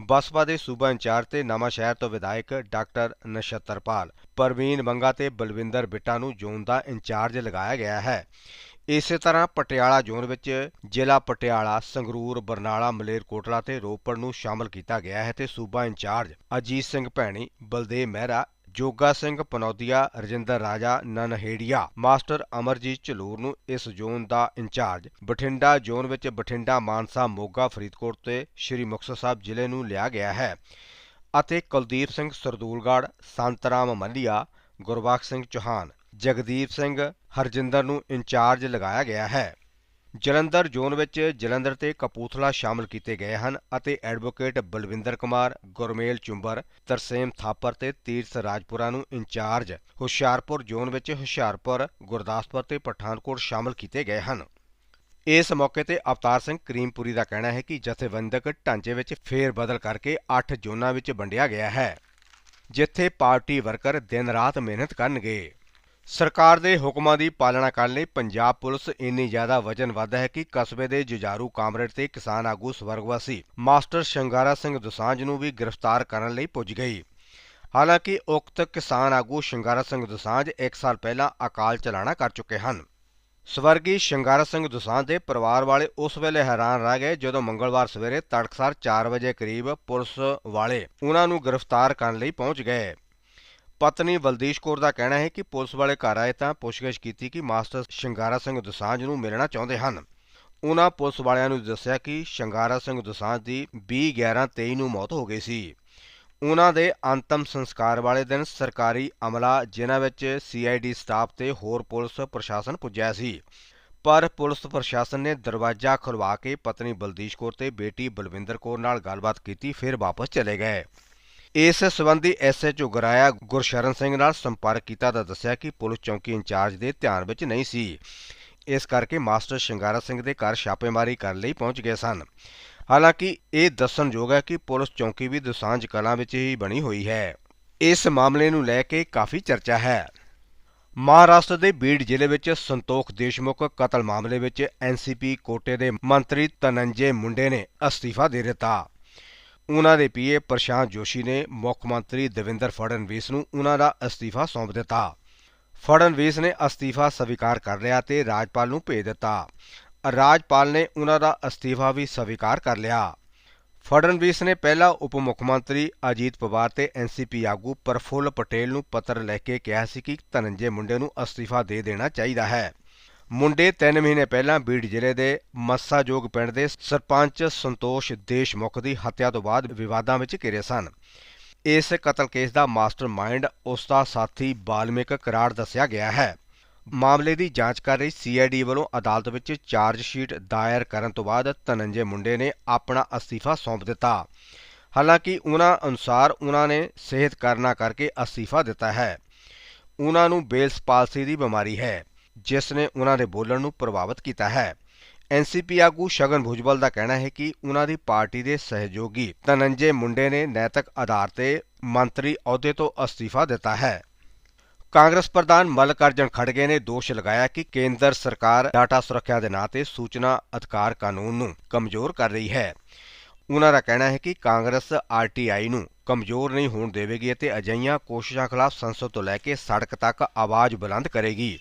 ਬਸਪਾ ਦੇ ਸੂਬਾ ਇੰਚਾਰਜ ਤੇ ਨਵਾਂਸ਼ਹਿਰ ਤੋਂ ਵਿਧਾਇਕ ਡਾਕਟਰ ਨਛੱਤਰਪਾਲ ਪ੍ਰਵੀਨ ਮੰਗਾ ਤੇ ਬਲਵਿੰਦਰ ਬਿੱਟਾ ਨੂੰ ਜ਼ੋਨ ਦਾ ਇੰਚਾਰਜ ਲਗਾਇਆ ਗਿਆ ਹੈ। ਇਸੇ ਤਰ੍ਹਾਂ ਪਟਿਆਲਾ ਜ਼ੋਨ ਵਿੱਚ ਜ਼ਿਲ੍ਹਾ ਪਟਿਆਲਾ, ਸੰਗਰੂਰ, ਬਰਨਾਲਾ, ਮਲੇਰਕੋਟਲਾ ਤੇ ਰੋਪੜ ਨੂੰ ਸ਼ਾਮਲ ਕੀਤਾ ਗਿਆ ਹੈ ਤੇ ਸੂਬਾ ਇੰਚਾਰਜ ਅਜੀਤ ਸਿੰਘ ਭੈਣੀ, ਬਲਦੇਵ ਮਹਿਰਾ ਜੋਗਾ ਸਿੰਘ ਪਨੌਦੀਆ, ਰਜਿੰਦਰ ਰਾਜਾ, ਨਨਹੇੜੀਆ, ਮਾਸਟਰ ਅਮਰਜੀਤ ਝਲੂਰ ਨੂੰ ਇਸ ਜ਼ੋਨ ਦਾ ਇੰਚਾਰਜ, ਬਠਿੰਡਾ ਜ਼ੋਨ ਵਿੱਚ ਬਠਿੰਡਾ ਮਾਨਸਾ ਮੋਗਾ ਫਰੀਦਕੋਟ ਤੇ ਸ਼੍ਰੀ ਮੁਕਤਸਰ ਸਾਹਿਬ ਜ਼ਿਲ੍ਹੇ ਨੂੰ ਲਿਆ ਗਿਆ ਹੈ ਅਤੇ ਕੁਲਦੀਪ ਸਿੰਘ ਸਰਦੂਲਗੜ੍ਹ, ਸੰਤਰਾਮ ਮੱਲੀਆ ਗੁਰਬਖਸ਼ ਸਿੰਘ ਚੌਹਾਨ, ਜਗਦੀਪ ਸਿੰਘ ਹਰਜਿੰਦਰ ਨੂੰ ਇੰਚਾਰਜ ਲਗਾਇਆ ਗਿਆ ਹੈ। ਜਲੰਧਰ ਜ਼ੋਨ ਵਿੱਚ ਜਲੰਧਰ ਤੇ ਕਪੂਥਲਾ ਸ਼ਾਮਲ ਕੀਤੇ ਗਏ ਹਨ ਅਤੇ ਐਡਵੋਕੇਟ ਬਲਵਿੰਦਰ ਕੁਮਾਰ, ਗੁਰਮੇਲ ਚੁੰਬਰ, ਤਰਸੇਮ ਥਾਪਰ ਤੇ ਤੀਰਥ ਰਾਜਪੁਰਾ ਨੂੰ ਇੰਚਾਰਜ ਹੁਸ਼ਿਆਰਪੁਰ ਜ਼ੋਨ ਵਿੱਚ ਹੁਸ਼ਿਆਰਪੁਰ, ਗੁਰਦਾਸਪੁਰ ਤੇ ਪਠਾਨਕੋਟ ਸ਼ਾਮਲ ਕੀਤੇ ਗਏ ਹਨ। ਇਸ ਮੌਕੇ ਤੇ ਅਵਤਾਰ ਸਿੰਘ ਕਰੀਮਪੁਰੀ ਦਾ ਕਹਿਣਾ ਹੈ ਕਿ ਜਥੇਬੰਦਕ ਢਾਂਚੇ ਵਿੱਚ ਫੇਰ ਬਦਲ ਕਰਕੇ 8 ਜ਼ੋਨਾਂ ਵਿੱਚ ਵੰਡਿਆ ਗਿਆ ਹੈ, ਜਿੱਥੇ ਪਾਰਟੀ ਵਰਕਰ ਦਿਨ ਰਾਤ ਮਿਹਨਤ ਕਰਨਗੇ। ਸਰਕਾਰ ਦੇ ਹੁਕਮਾਂ ਦੀ ਪਾਲਣਾ ਕਰਨ ਲਈ ਪੰਜਾਬ ਪੁਲਿਸ ਇੰਨੀ ਜ਼ਿਆਦਾ ਵਜਨਬੱਧ ਹੈ ਕਿ ਕਸਬੇ ਦੇ ਜੁਝਾਰੂ ਕਾਮਰੇਡ ਤੇ ਕਿਸਾਨ ਆਗੂ ਸਵਰਗਵਾਸੀ ਮਾਸਟਰ ਸ਼ੰਗਾਰਾ ਸਿੰਘ ਦੁਸਾਂਝ ਨੂੰ ਵੀ ਗ੍ਰਿਫਤਾਰ ਕਰਨ ਲਈ ਪੁੱਜ ਗਈ। ਹਾਲਾਂਕਿ ਉਕਤ ਕਿਸਾਨ ਆਗੂ ਸ਼ੰਗਾਰਾ ਸਿੰਘ ਦੁਸਾਂਝ 1 ਸਾਲ ਪਹਿਲਾਂ ਅਕਾਲ ਚਲਾਣਾ ਕਰ ਚੁੱਕੇ ਹਨ। ਸਵਰਗੀ ਸ਼ੰਗਾਰਾ ਸਿੰਘ ਦੁਸਾਂਝ ਦੇ ਪਰਿਵਾਰ ਵਾਲੇ ਉਸ ਵੇਲੇ ਹੈਰਾਨ ਰਹਿ ਗਏ ਜਦੋਂ ਮੰਗਲਵਾਰ ਸਵੇਰੇ ਤੜਕਸਾਰ 4 ਵਜੇ ਕਰੀਬ ਪੁਲਿਸ ਵਾਲੇ ਉਹਨਾਂ ਨੂੰ ਗ੍ਰਿਫਤਾਰ ਕਰਨ ਲਈ ਪਹੁੰਚ ਗਏ। ਪਤਨੀ ਬਲਦੀਸ਼ ਕੌਰ ਦਾ ਕਹਿਣਾ ਹੈ ਕਿ ਪੁਲਿਸ ਵਾਲੇ ਘਰ ਆਏ ਤਾਂ ਪੁੱਛਗਿੱਛ ਕੀਤੀ ਕਿ ਮਾਸਟਰ ਸ਼ਿੰਗਾਰਾ ਸਿੰਘ ਦੁਸਾਂਝ ਨੂੰ ਮਿਲਣਾ ਚਾਹੁੰਦੇ ਹਨ। ਉਹਨਾਂ ਪੁਲਿਸ ਵਾਲਿਆਂ ਨੂੰ ਦੱਸਿਆ ਕਿ ਸ਼ੰਗਾਰਾ ਸਿੰਘ ਦੁਸਾਂਝ ਦੀ 20/11/23 ਨੂੰ ਮੌਤ ਹੋ ਗਈ ਸੀ। ਉਹਨਾਂ ਦੇ ਅੰਤਮ ਸੰਸਕਾਰ ਵਾਲੇ ਦਿਨ ਸਰਕਾਰੀ ਅਮਲਾ, ਜਿਨ੍ਹਾਂ ਵਿੱਚ ਸੀਆਈਡੀ ਸਟਾਫ ਤੇ ਹੋਰ ਪੁਲਿਸ ਪ੍ਰਸ਼ਾਸਨ ਪੁੱਜਿਆ ਸੀ। ਪਰ ਪੁਲਿਸ ਪ੍ਰਸ਼ਾਸਨ ਨੇ ਦਰਵਾਜ਼ਾ ਖੁਲਵਾ ਕੇ ਪਤਨੀ ਬਲਦੀਸ਼ ਕੌਰ ਤੇ ਬੇਟੀ ਬਲਵਿੰਦਰ ਕੌਰ ਨਾਲ ਗੱਲਬਾਤ ਕੀਤੀ, ਫਿਰ ਵਾਪਸ ਚਲੇ ਗਏ। ਇਸ ਸਬੰਧੀ ਐਸਐਚਓ ਗਰਾਇਆ ਗੁਰਸ਼ਰਨ ਸਿੰਘ ਨਾਲ ਸੰਪਰਕ ਕੀਤਾ ਤਾਂ ਦੱਸਿਆ ਕਿ ਪੁਲਿਸ ਚੌਕੀ ਇੰਚਾਰਜ ਦੇ ਧਿਆਨ ਵਿੱਚ ਨਹੀਂ ਸੀ। ਇਸ ਕਰਕੇ ਮਾਸਟਰ ਸ਼ਿੰਗਾਰਾ ਸਿੰਘ ਦੇ ਘਰ ਛਾਪੇਮਾਰੀ ਕਰਨ ਲਈ ਪਹੁੰਚ ਗਏ ਸਨ। ਹਾਲਾਂਕਿ ਇਹ ਦੱਸਣਯੋਗ ਹੈ ਕਿ ਪੁਲਿਸ ਚੌਕੀ ਵੀ ਦੁਸਾਂਝ ਕਲਾਂ ਵਿੱਚ ਹੀ ਬਣੀ ਹੋਈ ਹੈ। ਇਸ ਮਾਮਲੇ ਨੂੰ ਲੈ ਕੇ ਕਾਫੀ ਚਰਚਾ ਹੈ। ਮਹਾਰਾਸ਼ਟਰ ਦੇ ਬੀੜ ਜ਼ਿਲ੍ਹੇ ਵਿੱਚ ਸੰਤੋਖ ਦੇਸ਼ਮੁਖ ਕਤਲ ਮਾਮਲੇ ਵਿੱਚ ਐਨਸੀਪੀ ਕੋਟੇ ਦੇ ਮੰਤਰੀ ਤਨੰਜੇ ਮੁੰਡੇ ਨੇ ਅਸਤੀਫਾ ਦੇ ਦਿੱਤਾ। ਉਹਨਾਂ ਦੇ ਪੀਏ ਪ੍ਰਸ਼ਾਂਤ ਜੋਸ਼ੀ ਨੇ ਮੁੱਖ ਮੰਤਰੀ ਦੇਵਿੰਦਰ ਫੜਨਵੀਸ ਨੂੰ ਉਹਨਾਂ ਦਾ ਅਸਤੀਫਾ ਸੌਂਪ ਦਿੱਤਾ। ਫੜਨਵੀਸ ਨੇ ਅਸਤੀਫਾ ਸਵੀਕਾਰ ਕਰ ਲਿਆ ਤੇ ਰਾਜਪਾਲ ਨੂੰ ਭੇਜ ਦਿੱਤਾ। ਰਾਜਪਾਲ ਨੇ ਉਹਨਾਂ ਦਾ ਅਸਤੀਫਾ ਵੀ ਸਵੀਕਾਰ ਕਰ ਲਿਆ। ਫੜਨਵੀਸ ਨੇ ਪਹਿਲਾਂ ਉਪ ਮੁੱਖ ਮੰਤਰੀ ਅਜੀਤ ਪਵਾਰ ਤੇ ਐਨਸੀਪੀ ਆਗੂ ਪ੍ਰਫੁੱਲ ਪਟੇਲ ਨੂੰ ਪੱਤਰ ਲਿਖ ਕੇ ਕਿਹਾ ਸੀ ਕਿ ਧਨੰਜੇ ਮੁੰਡੇ ਨੂੰ ਅਸਤੀਫਾ ਦੇ ਦੇਣਾ ਚਾਹੀਦਾ ਹੈ। ਮੁੰਡੇ 3 ਮਹੀਨੇ ਪਹਿਲਾਂ ਬੀੜ ਜ਼ਿਲ੍ਹੇ ਦੇ ਮੱਸਾਜੋਗ ਪਿੰਡ ਦੇ ਸਰਪੰਚ ਸੰਤੋਸ਼ ਦੇਸ਼ਮੁਖ ਦੀ ਹੱਤਿਆ ਤੋਂ ਬਾਅਦ ਵਿਵਾਦਾਂ ਵਿੱਚ ਘਿਰੇ ਸਨ। ਇਸ ਕਤਲ ਕੇਸ ਦਾ ਮਾਸਟਰਮਾਈਂਡ ਉਸ ਦਾ ਸਾਥੀ ਬਾਲਮਿਕ ਕਰਾੜ ਦੱਸਿਆ ਗਿਆ ਹੈ। ਮਾਮਲੇ ਦੀ ਜਾਂਚ ਕਰ ਰਹੀ ਸੀਆਈਡੀ ਵੱਲੋਂ ਅਦਾਲਤ ਵਿੱਚ ਚਾਰਜ ਸ਼ੀਟ ਦਾਇਰ ਕਰਨ ਤੋਂ ਬਾਅਦ ਧਨੰਜੇ ਮੁੰਡੇ ਨੇ ਆਪਣਾ ਅਸਤੀਫਾ ਸੌਂਪ ਦਿੱਤਾ। ਹਾਲਾਂਕਿ ਉਹਨਾਂ ਅਨੁਸਾਰ ਉਹਨਾਂ ਨੇ ਸਿਹਤ ਕਰਨਾ ਕਰਕੇ ਅਸਤੀਫਾ ਦਿੱਤਾ ਹੈ। ਉਹਨਾਂ ਨੂੰ ਬੇਲਸ ਪਾਲਸੀ ਦੀ ਬਿਮਾਰੀ ਹੈ। ਜਿਸ ਨੇ ਉਹਨਾਂ ਦੇ ਬੋਲਣ ਨੂੰ ਪ੍ਰਭਾਵਿਤ ਕੀਤਾ ਹੈ। ਐਨਸੀਪੀ ਆਗੂ ਸ਼ਗਨ ਭੁਜਬਲ ਦਾ ਕਹਿਣਾ ਹੈ ਕਿ ਉਹਨਾਂ ਦੀ ਪਾਰਟੀ ਦੇ ਸਹਿਯੋਗੀ ਧਨੰਜੇ ਮੁੰਡੇ ਨੇ ਨੈਤਿਕ ਆਧਾਰ ਤੇ ਮੰਤਰੀ ਅਹੁਦੇ ਤੋਂ ਅਸਤੀਫਾ ਦਿੱਤਾ ਹੈ। ਕਾਂਗਰਸ ਪ੍ਰਧਾਨ ਮਲਕ ਅਰਜਨ ਖੜਗੇ ਨੇ ਦੋਸ਼ ਲਗਾਇਆ ਕਿ ਕੇਂਦਰ ਸਰਕਾਰ ਡਾਟਾ ਸੁਰੱਖਿਆ ਦੇ ਨਾਂ ਤੇ ਸੂਚਨਾ ਅਧਿਕਾਰ ਕਾਨੂੰਨ ਨੂੰ ਕਮਜ਼ੋਰ ਕਰ ਰਹੀ ਹੈ। ਉਹਨਾਂ ਦਾ ਕਹਿਣਾ ਹੈ ਕਿ ਕਾਂਗਰਸ ਆਰਟੀਆਈ ਨੂੰ ਕਮਜ਼ੋਰ ਨਹੀਂ ਹੋਣ ਦੇਵੇਗੀ ਅਤੇ ਅਜਿਹੀਆਂ ਕੋਸ਼ਿਸ਼ਾਂ ਖਿਲਾਫ ਸੰਸਦ ਤੋਂ ਲੈ ਕੇ ਸੜਕ ਤੱਕ ਆਵਾਜ਼ ਬੁਲੰਦ ਕਰੇਗੀ।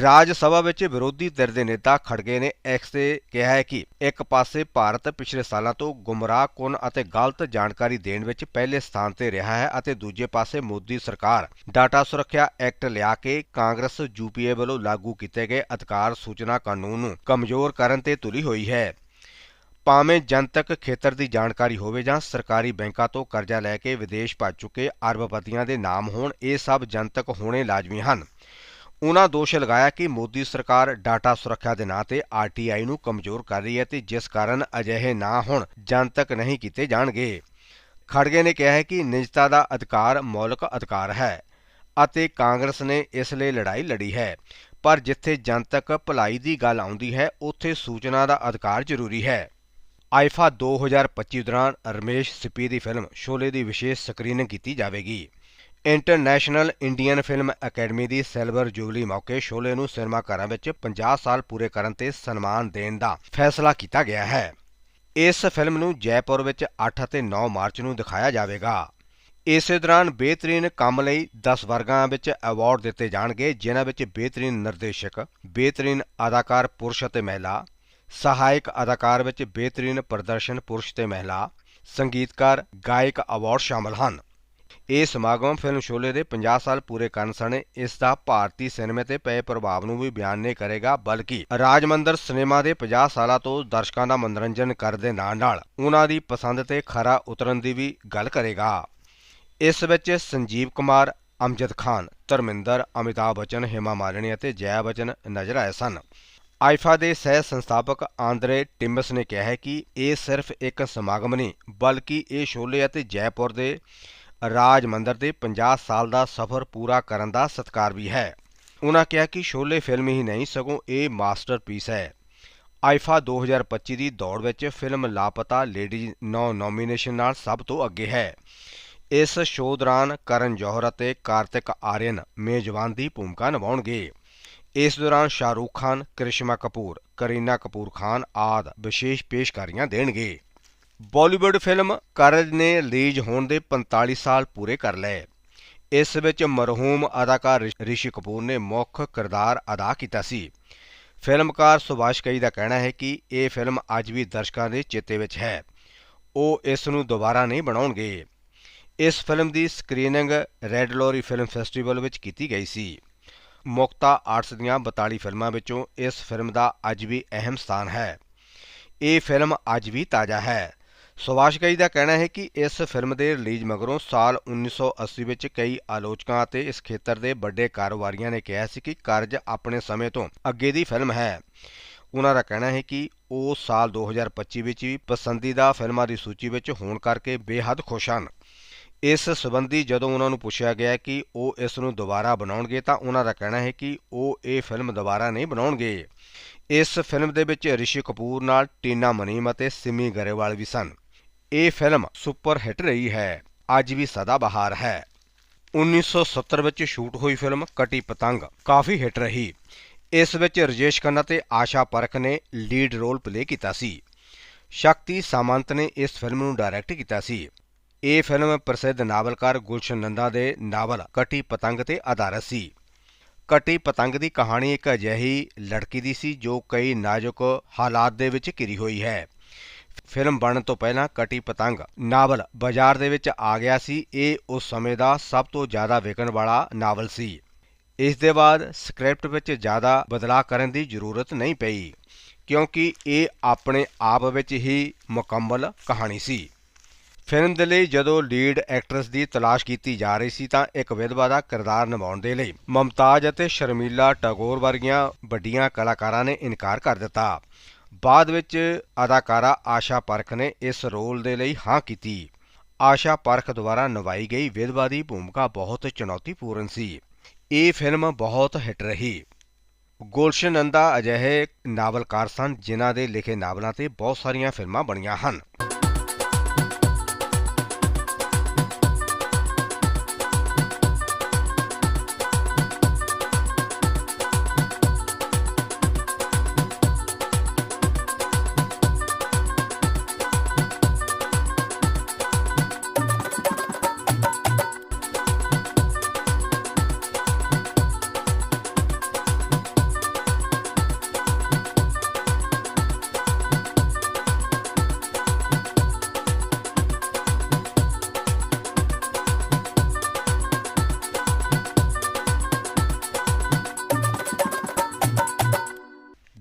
ਰਾਜ ਸਭਾ ਵਿੱਚ ਵਿਰੋਧੀ ਧਿਰ ਦੇ ਨੇਤਾ ਖੜਗੇ ਨੇ ਐਕਸ ਤੇ ਕਿਹਾ ਹੈ ਕਿ ਇੱਕ ਪਾਸੇ ਭਾਰਤ ਪਿਛਲੇ ਸਾਲਾਂ ਤੋਂ ਗੁੰਮਰਾਹਕੁਨ ਅਤੇ ਗਲਤ ਜਾਣਕਾਰੀ ਦੇਣ ਵਿੱਚ ਪਹਿਲੇ ਸਥਾਨ ਤੇ ਰਿਹਾ ਹੈ ਅਤੇ ਦੂਜੇ ਪਾਸੇ ਮੋਦੀ ਸਰਕਾਰ ਡਾਟਾ ਸੁਰੱਖਿਆ ਐਕਟ ਲਿਆ ਕੇ ਕਾਂਗਰਸ ਯੂਪੀਏ ਵੱਲੋਂ ਲਾਗੂ ਕੀਤੇ ਗਏ ਅਧਿਕਾਰ ਸੂਚਨਾ ਕਾਨੂੰਨ ਨੂੰ ਕਮਜ਼ੋਰ ਕਰਨ ਤੇ ਤੁਲੀ ਹੋਈ ਹੈ। ਭਾਵੇਂ ਜਨਤਕ ਖੇਤਰ ਦੀ ਜਾਣਕਾਰੀ ਹੋਵੇ ਜਾਂ ਸਰਕਾਰੀ ਬੈਂਕਾਂ ਤੋਂ ਕਰਜ਼ਾ ਲੈ ਕੇ ਵਿਦੇਸ਼ ਭੱਜ ਚੁੱਕੇ ਅਰਬਪਤੀਆਂ ਦੇ ਨਾਮ ਹੋਣ, ਇਹ ਸਭ ਜਨਤਕ ਹੋਣੇ ਲਾਜ਼ਮੀ ਹਨ। ਉਹਨਾਂ ਦੋਸ਼ ਲਗਾਇਆ ਕਿ ਮੋਦੀ ਸਰਕਾਰ ਡਾਟਾ ਸੁਰੱਖਿਆ ਦੇ ਨਾਂ ਤੇ ਆਰਟੀਆਈ ਨੂੰ ਕਮਜ਼ੋਰ ਕਰ ਰਹੀ ਹੈ ਤੇ ਜਿਸ ਕਾਰਨ ਅਜਿਹੇ ਨਾ ਹੁਣ ਜਨਤਕ ਨਹੀਂ ਕੀਤੇ ਜਾਣਗੇ। ਖੜਗੇ ਨੇ ਕਿਹਾ ਹੈ ਕਿ ਨਿਜਤਾ ਦਾ ਅਧਿਕਾਰ ਮੌਲਿਕ ਅਧਿਕਾਰ ਹੈ ਅਤੇ ਕਾਂਗਰਸ ਨੇ ਇਸ ਲਈ ਲੜਾਈ ਲੜੀ ਹੈ। ਪਰ ਜਿੱਥੇ ਜਨਤਕ ਭਲਾਈ ਦੀ ਗੱਲ ਆਉਂਦੀ ਹੈ, ਉੱਥੇ ਸੂਚਨਾ ਦਾ ਅਧਿਕਾਰ ਜ਼ਰੂਰੀ ਹੈ। ਆਈਫਾ 2025 ਦੌਰਾਨ ਰਮੇਸ਼ ਸਿੱਪੀ ਦੀ ਫਿਲਮ ਸ਼ੋਲੇ ਦੀ ਵਿਸ਼ੇਸ਼ ਸਕਰੀਨਿੰਗ ਕੀਤੀ ਜਾਵੇਗੀ। ਇੰਟਰਨੈਸ਼ਨਲ ਇੰਡੀਅਨ ਫਿਲਮ ਅਕੈਡਮੀ ਦੀ ਸਿਲਵਰ ਜੁਬਲੀ ਮੌਕੇ ਸ਼ੋਲੇ ਨੂੰ ਸਿਨੇਮਾ ਘਰਾਂ ਵਿੱਚ 50 ਸਾਲ ਪੂਰੇ ਕਰਨ ਤੇ ਸਨਮਾਨ ਦੇਣ ਦਾ ਫੈਸਲਾ ਕੀਤਾ ਗਿਆ ਹੈ। ਇਸ ਫਿਲਮ ਨੂੰ ਜੈਪੁਰ ਵਿੱਚ 8 ਅਤੇ 9 ਮਾਰਚ ਨੂੰ ਦਿਖਾਇਆ ਜਾਵੇਗਾ। ਇਸੇ ਦੌਰਾਨ ਬਿਹਤਰੀਨ ਕੰਮ ਲਈ 10 ਵਰਗਾਂ ਵਿੱਚ ਅਵਾਰਡ ਦਿੱਤੇ ਜਾਣਗੇ, ਜਿਨ੍ਹਾਂ ਵਿੱਚ ਬਿਹਤਰੀਨ ਨਿਰਦੇਸ਼ਕ, ਬਿਹਤਰੀਨ ਅਦਾਕਾਰ ਪੁਰਸ਼ ਅਤੇ ਮਹਿਲਾ, ਸਹਾਇਕ ਅਦਾਕਾਰ ਵਿੱਚ ਬਿਹਤਰੀਨ ਪ੍ਰਦਰਸ਼ਨ ਪੁਰਸ਼ ਤੇ ਮਹਿਲਾ, ਸੰਗੀਤਕਾਰ, ਗਾਇਕ ਅਵਾਰਡ ਸ਼ਾਮਲ ਹਨ। ਇਹ ਸਮਾਗਮ ਫਿਲਮ ਸ਼ੋਲੇ ਦੇ 50 ਸਾਲ ਪੂਰੇ ਕਰਨ ਸਣੇ ਇਸ ਦਾ ਭਾਰਤੀ ਸਿਨੇਮੇ ਤੇ ਪਏ ਪ੍ਰਭਾਵ ਨੂੰ ਵੀ ਬਿਆਨ ਨਹੀਂ ਕਰੇਗਾ, ਬਲਕਿ ਰਾਜਮੰਦਰ ਸਿਨੇਮਾ ਦੇ 50 ਸਾਲਾਂ ਤੋਂ ਦਰਸ਼ਕਾਂ ਦਾ ਮਨੋਰੰਜਨ ਕਰਨ ਦੇ ਨਾਲ ਨਾਲ ਉਹਨਾਂ ਦੀ ਪਸੰਦ ਤੇ ਖਰਾ ਉਤਰਨ ਦੀ ਵੀ ਗੱਲ ਕਰੇਗਾ। ਇਸ ਵਿੱਚ ਸੰਜੀਵ ਕੁਮਾਰ, ਅਮਜਦ ਖਾਨ, ਧਰਮਿੰਦਰ, ਅਮਿਤਾਭ ਬੱਚਨ, ਹੇਮਾ ਮਾਲਿਨੀ ਅਤੇ ਜੈ ਬਚਨ ਨਜ਼ਰ ਆਏ ਸਨ। ਆਈਫਾ ਦੇ ਸਹਿ ਸੰਸਥਾਪਕ ਆਂਦਰੇ ਟਿਮਸ ਨੇ ਕਿਹਾ ਹੈ ਕਿ ਇਹ ਸਿਰਫ ਇੱਕ ਸਮਾਗਮ ਨਹੀਂ, ਬਲਕਿ ਇਹ ਸ਼ੋਲੇ ਅਤੇ ਜੈਪੁਰ ਦੇ ਰਾਜ ਮੰਦਰ ਦੇ 50 ਸਾਲ ਦਾ ਸਫ਼ਰ ਪੂਰਾ ਕਰਨ ਦਾ ਸਤਿਕਾਰ ਵੀ ਹੈ। ਉਹਨਾਂ ਕਿਹਾ ਕਿ ਸ਼ੋਲੇ ਫਿਲਮ ਹੀ ਨਹੀਂ, ਸਗੋਂ ਇਹ ਮਾਸਟਰਪੀਸ ਹੈ। ਆਈਫਾ 2025 ਦੀ ਦੌੜ ਵਿੱਚ ਫਿਲਮ ਲਾਪਤਾ ਲੇਡੀਜ਼ 9 ਨੋਮੀਨੇਸ਼ਨ ਨਾਲ ਸਭ ਤੋਂ ਅੱਗੇ ਹੈ। ਇਸ ਸ਼ੋਅ ਦੌਰਾਨ ਕਰਨ ਜੌਹਰ ਅਤੇ ਕਾਰਤਿਕ ਆਰੀਅਨ ਮੇਜ਼ਬਾਨ ਦੀ ਭੂਮਿਕਾ ਨਿਭਾਉਣਗੇ। ਇਸ ਦੌਰਾਨ ਸ਼ਾਹਰੂਖ ਖਾਨ, ਕ੍ਰਿਸ਼ਮਾ ਕਪੂਰ, ਕਰੀਨਾ ਕਪੂਰ ਖਾਨ ਆਦ ਵਿਸ਼ੇਸ਼ ਪੇਸ਼ਕਾਰੀਆਂ ਦੇਣਗੇ। ਬਾਲੀਵੁੱਡ ਫਿਲਮ ਕਰਜ ਨੇ ਰਿਲੀਜ਼ ਹੋਣ ਦੇ 45 ਸਾਲ ਪੂਰੇ ਕਰ ਲਏ। ਇਸ ਵਿੱਚ ਮਰਹੂਮ ਅਦਾਕਾਰ ਰਿਸ਼ੀ ਕਪੂਰ ਨੇ ਮੁੱਖ ਕਿਰਦਾਰ ਅਦਾ ਕੀਤਾ ਸੀ। ਫਿਲਮਕਾਰ ਸੁਭਾਸ਼ ਕਈ ਦਾ ਕਹਿਣਾ ਹੈ ਕਿ ਇਹ ਫਿਲਮ ਅੱਜ ਵੀ ਦਰਸ਼ਕਾਂ ਦੇ ਚੇਤੇ ਵਿੱਚ ਹੈ। ਉਹ ਇਸ ਨੂੰ ਦੁਬਾਰਾ ਨਹੀਂ ਬਣਾਉਣਗੇ। ਇਸ ਫਿਲਮ ਦੀ screening red lorry film festival ਵਿੱਚ ਕੀਤੀ ਗਈ ਸੀ। ਮੁਕਤਾ ਆਰਟਸ ਦੀਆਂ 42 ਫਿਲਮਾਂ ਵਿੱਚੋਂ ਇਸ ਫਿਲਮ ਦਾ ਅੱਜ ਵੀ ਅਹਿਮ ਸਥਾਨ ਹੈ। ਇਹ ਫਿਲਮ ਅੱਜ ਵੀ ਤਾਜ਼ਾ ਹੈ। ਸੁਭਾਸ਼ ਕਈ ਦਾ ਕਹਿਣਾ ਹੈ ਕਿ ਇਸ ਫਿਲਮ ਦੇ ਰਿਲੀਜ਼ ਮਗਰੋਂ ਸਾਲ 1980 ਵਿੱਚ ਕਈ ਆਲੋਚਕਾਂ ਅਤੇ ਇਸ ਖੇਤਰ ਦੇ ਵੱਡੇ ਕਾਰੋਬਾਰੀਆਂ ਨੇ ਕਿਹਾ ਸੀ ਕਿ ਕਰਜ ਆਪਣੇ ਸਮੇਂ ਤੋਂ ਅੱਗੇ ਦੀ ਫਿਲਮ ਹੈ। ਉਹਨਾਂ ਦਾ ਕਹਿਣਾ ਹੈ ਕਿ ਉਹ ਸਾਲ 2025 ਵਿੱਚ ਵੀ ਪਸੰਦੀਦਾ ਫਿਲਮਾਂ ਦੀ ਸੂਚੀ ਵਿੱਚ ਹੋਣ ਕਰਕੇ ਬੇਹੱਦ ਖੁਸ਼ ਹਨ। ਇਸ ਸਬੰਧੀ ਜਦੋਂ ਉਹਨਾਂ ਨੂੰ ਪੁੱਛਿਆ ਗਿਆ ਕਿ ਉਹ ਇਸ ਨੂੰ ਦੁਬਾਰਾ ਬਣਾਉਣਗੇ ਤਾਂ ਉਹਨਾਂ ਦਾ ਕਹਿਣਾ ਹੈ ਕਿ ਉਹ ਇਹ ਫਿਲਮ ਦੁਬਾਰਾ ਨਹੀਂ ਬਣਾਉਣਗੇ। ਇਸ ਫਿਲਮ ਦੇ ਵਿੱਚ ਰਿਸ਼ੀ ਕਪੂਰ ਨਾਲ ਟੀਨਾ ਮਨੀਮ ਅਤੇ ਸਿਮੀ ਗਰੇਵਾਲ ਵੀ ਸਨ। ਇਹ ਫਿਲਮ ਸੁਪਰ ਹਿੱਟ ਰਹੀ ਹੈ। ਅੱਜ ਵੀ ਸਦਾ ਬਹਾਰ ਹੈ 1970 ਵਿੱਚ ਸ਼ੂਟ ਹੋਈ ਫਿਲਮ ਕਟੀ ਪਤੰਗ ਕਾਫੀ ਹਿੱਟ ਰਹੀ। ਇਸ ਵਿੱਚ ਰਜੇਸ਼ ਖੰਨਾ ਤੇ ਆਸ਼ਾ ਪਰਖ ਨੇ ਲੀਡ ਰੋਲ ਪਲੇ ਕੀਤਾ ਸੀ। ਸ਼ਕਤੀ ਸਾਮੰਤ ਨੇ ਇਸ ਫਿਲਮ ਨੂੰ ਡਾਇਰੈਕਟ ਕੀਤਾ ਸੀ। ਇਹ ਫਿਲਮ ਪ੍ਰਸਿੱਧ ਨਾਵਲਕਾਰ ਗੁਲਸ਼ਨ ਨੰਦਾ ਦੇ ਨਾਵਲ ਕਟੀ ਪਤੰਗ ਤੇ ਆਧਾਰਿਤ ਸੀ। ਕਟੀ ਪਤੰਗ ਦੀ ਕਹਾਣੀ ਇੱਕ ਅਜਿਹੀ ਲੜਕੀ ਦੀ ਸੀ ਜੋ ਕਈ ਨਾਜ਼ੁਕ ਹਾਲਾਤ ਦੇ ਵਿੱਚ ਘਿਰੀ ਹੋਈ ਹੈ। ਫਿਲਮ ਬਣਨ ਤੋਂ ਪਹਿਲਾਂ ਕਟੀ ਪਤੰਗ ਨਾਵਲ ਬਾਜ਼ਾਰ ਦੇ ਵਿੱਚ ਆ ਗਿਆ ਸੀ। ਇਹ ਉਸ ਸਮੇਂ ਦਾ ਸਭ ਤੋਂ ਜ਼ਿਆਦਾ ਵਿਕਣ ਵਾਲਾ ਨਾਵਲ ਸੀ। ਇਸ ਦੇ ਬਾਅਦ ਸਕ੍ਰਿਪਟ ਵਿੱਚ ਜ਼ਿਆਦਾ ਬਦਲਾਅ ਕਰਨ ਦੀ ਜ਼ਰੂਰਤ ਨਹੀਂ ਪਈ, ਕਿਉਂਕਿ ਇਹ ਆਪਣੇ ਆਪ ਵਿੱਚ ਹੀ ਮੁਕੰਮਲ ਕਹਾਣੀ ਸੀ। ਫਿਲਮ ਦੇ ਲਈ ਜਦੋਂ ਲੀਡ ਐਕਟਰਸ ਦੀ ਤਲਾਸ਼ ਕੀਤੀ ਜਾ ਰਹੀ ਸੀ ਤਾਂ ਇੱਕ ਵਿਧਵਾ ਦਾ ਕਿਰਦਾਰ ਨਿਭਾਉਣ ਦੇ ਲਈ ਮਮਤਾਜ ਅਤੇ ਸ਼ਰਮੀਲਾ ਟੈਗੋਰ ਵਰਗੀਆਂ ਵੱਡੀਆਂ ਕਲਾਕਾਰਾਂ ਨੇ ਇਨਕਾਰ ਕਰ ਦਿੱਤਾ। ਬਾਅਦ ਵਿੱਚ ਅਦਾਕਾਰਾ ਆਸ਼ਾ ਪਰਖ ਨੇ ਇਸ ਰੋਲ ਦੇ ਲਈ ਹਾਂ ਕੀਤੀ। ਆਸ਼ਾ ਪਰਖ ਦੁਆਰਾ ਨਿਭਾਈ ਗਈ ਵਿਧਵਾ ਦੀ ਭੂਮਿਕਾ ਬਹੁਤ ਚੁਣੌਤੀਪੂਰਨ ਸੀ। ਇਹ ਫਿਲਮ ਬਹੁਤ ਹਿੱਟ ਰਹੀ। ਗੁਲਸ਼ਨ ਨੰਦਾ ਅਜਿਹੇ ਨਾਵਲਕਾਰ ਸਨ ਜਿਨ੍ਹਾਂ ਦੇ ਲਿਖੇ ਨਾਵਲਾਂ ਤੇ ਬਹੁਤ ਸਾਰੀਆਂ ਫਿਲਮਾਂ ਬਣੀਆਂ ਹਨ।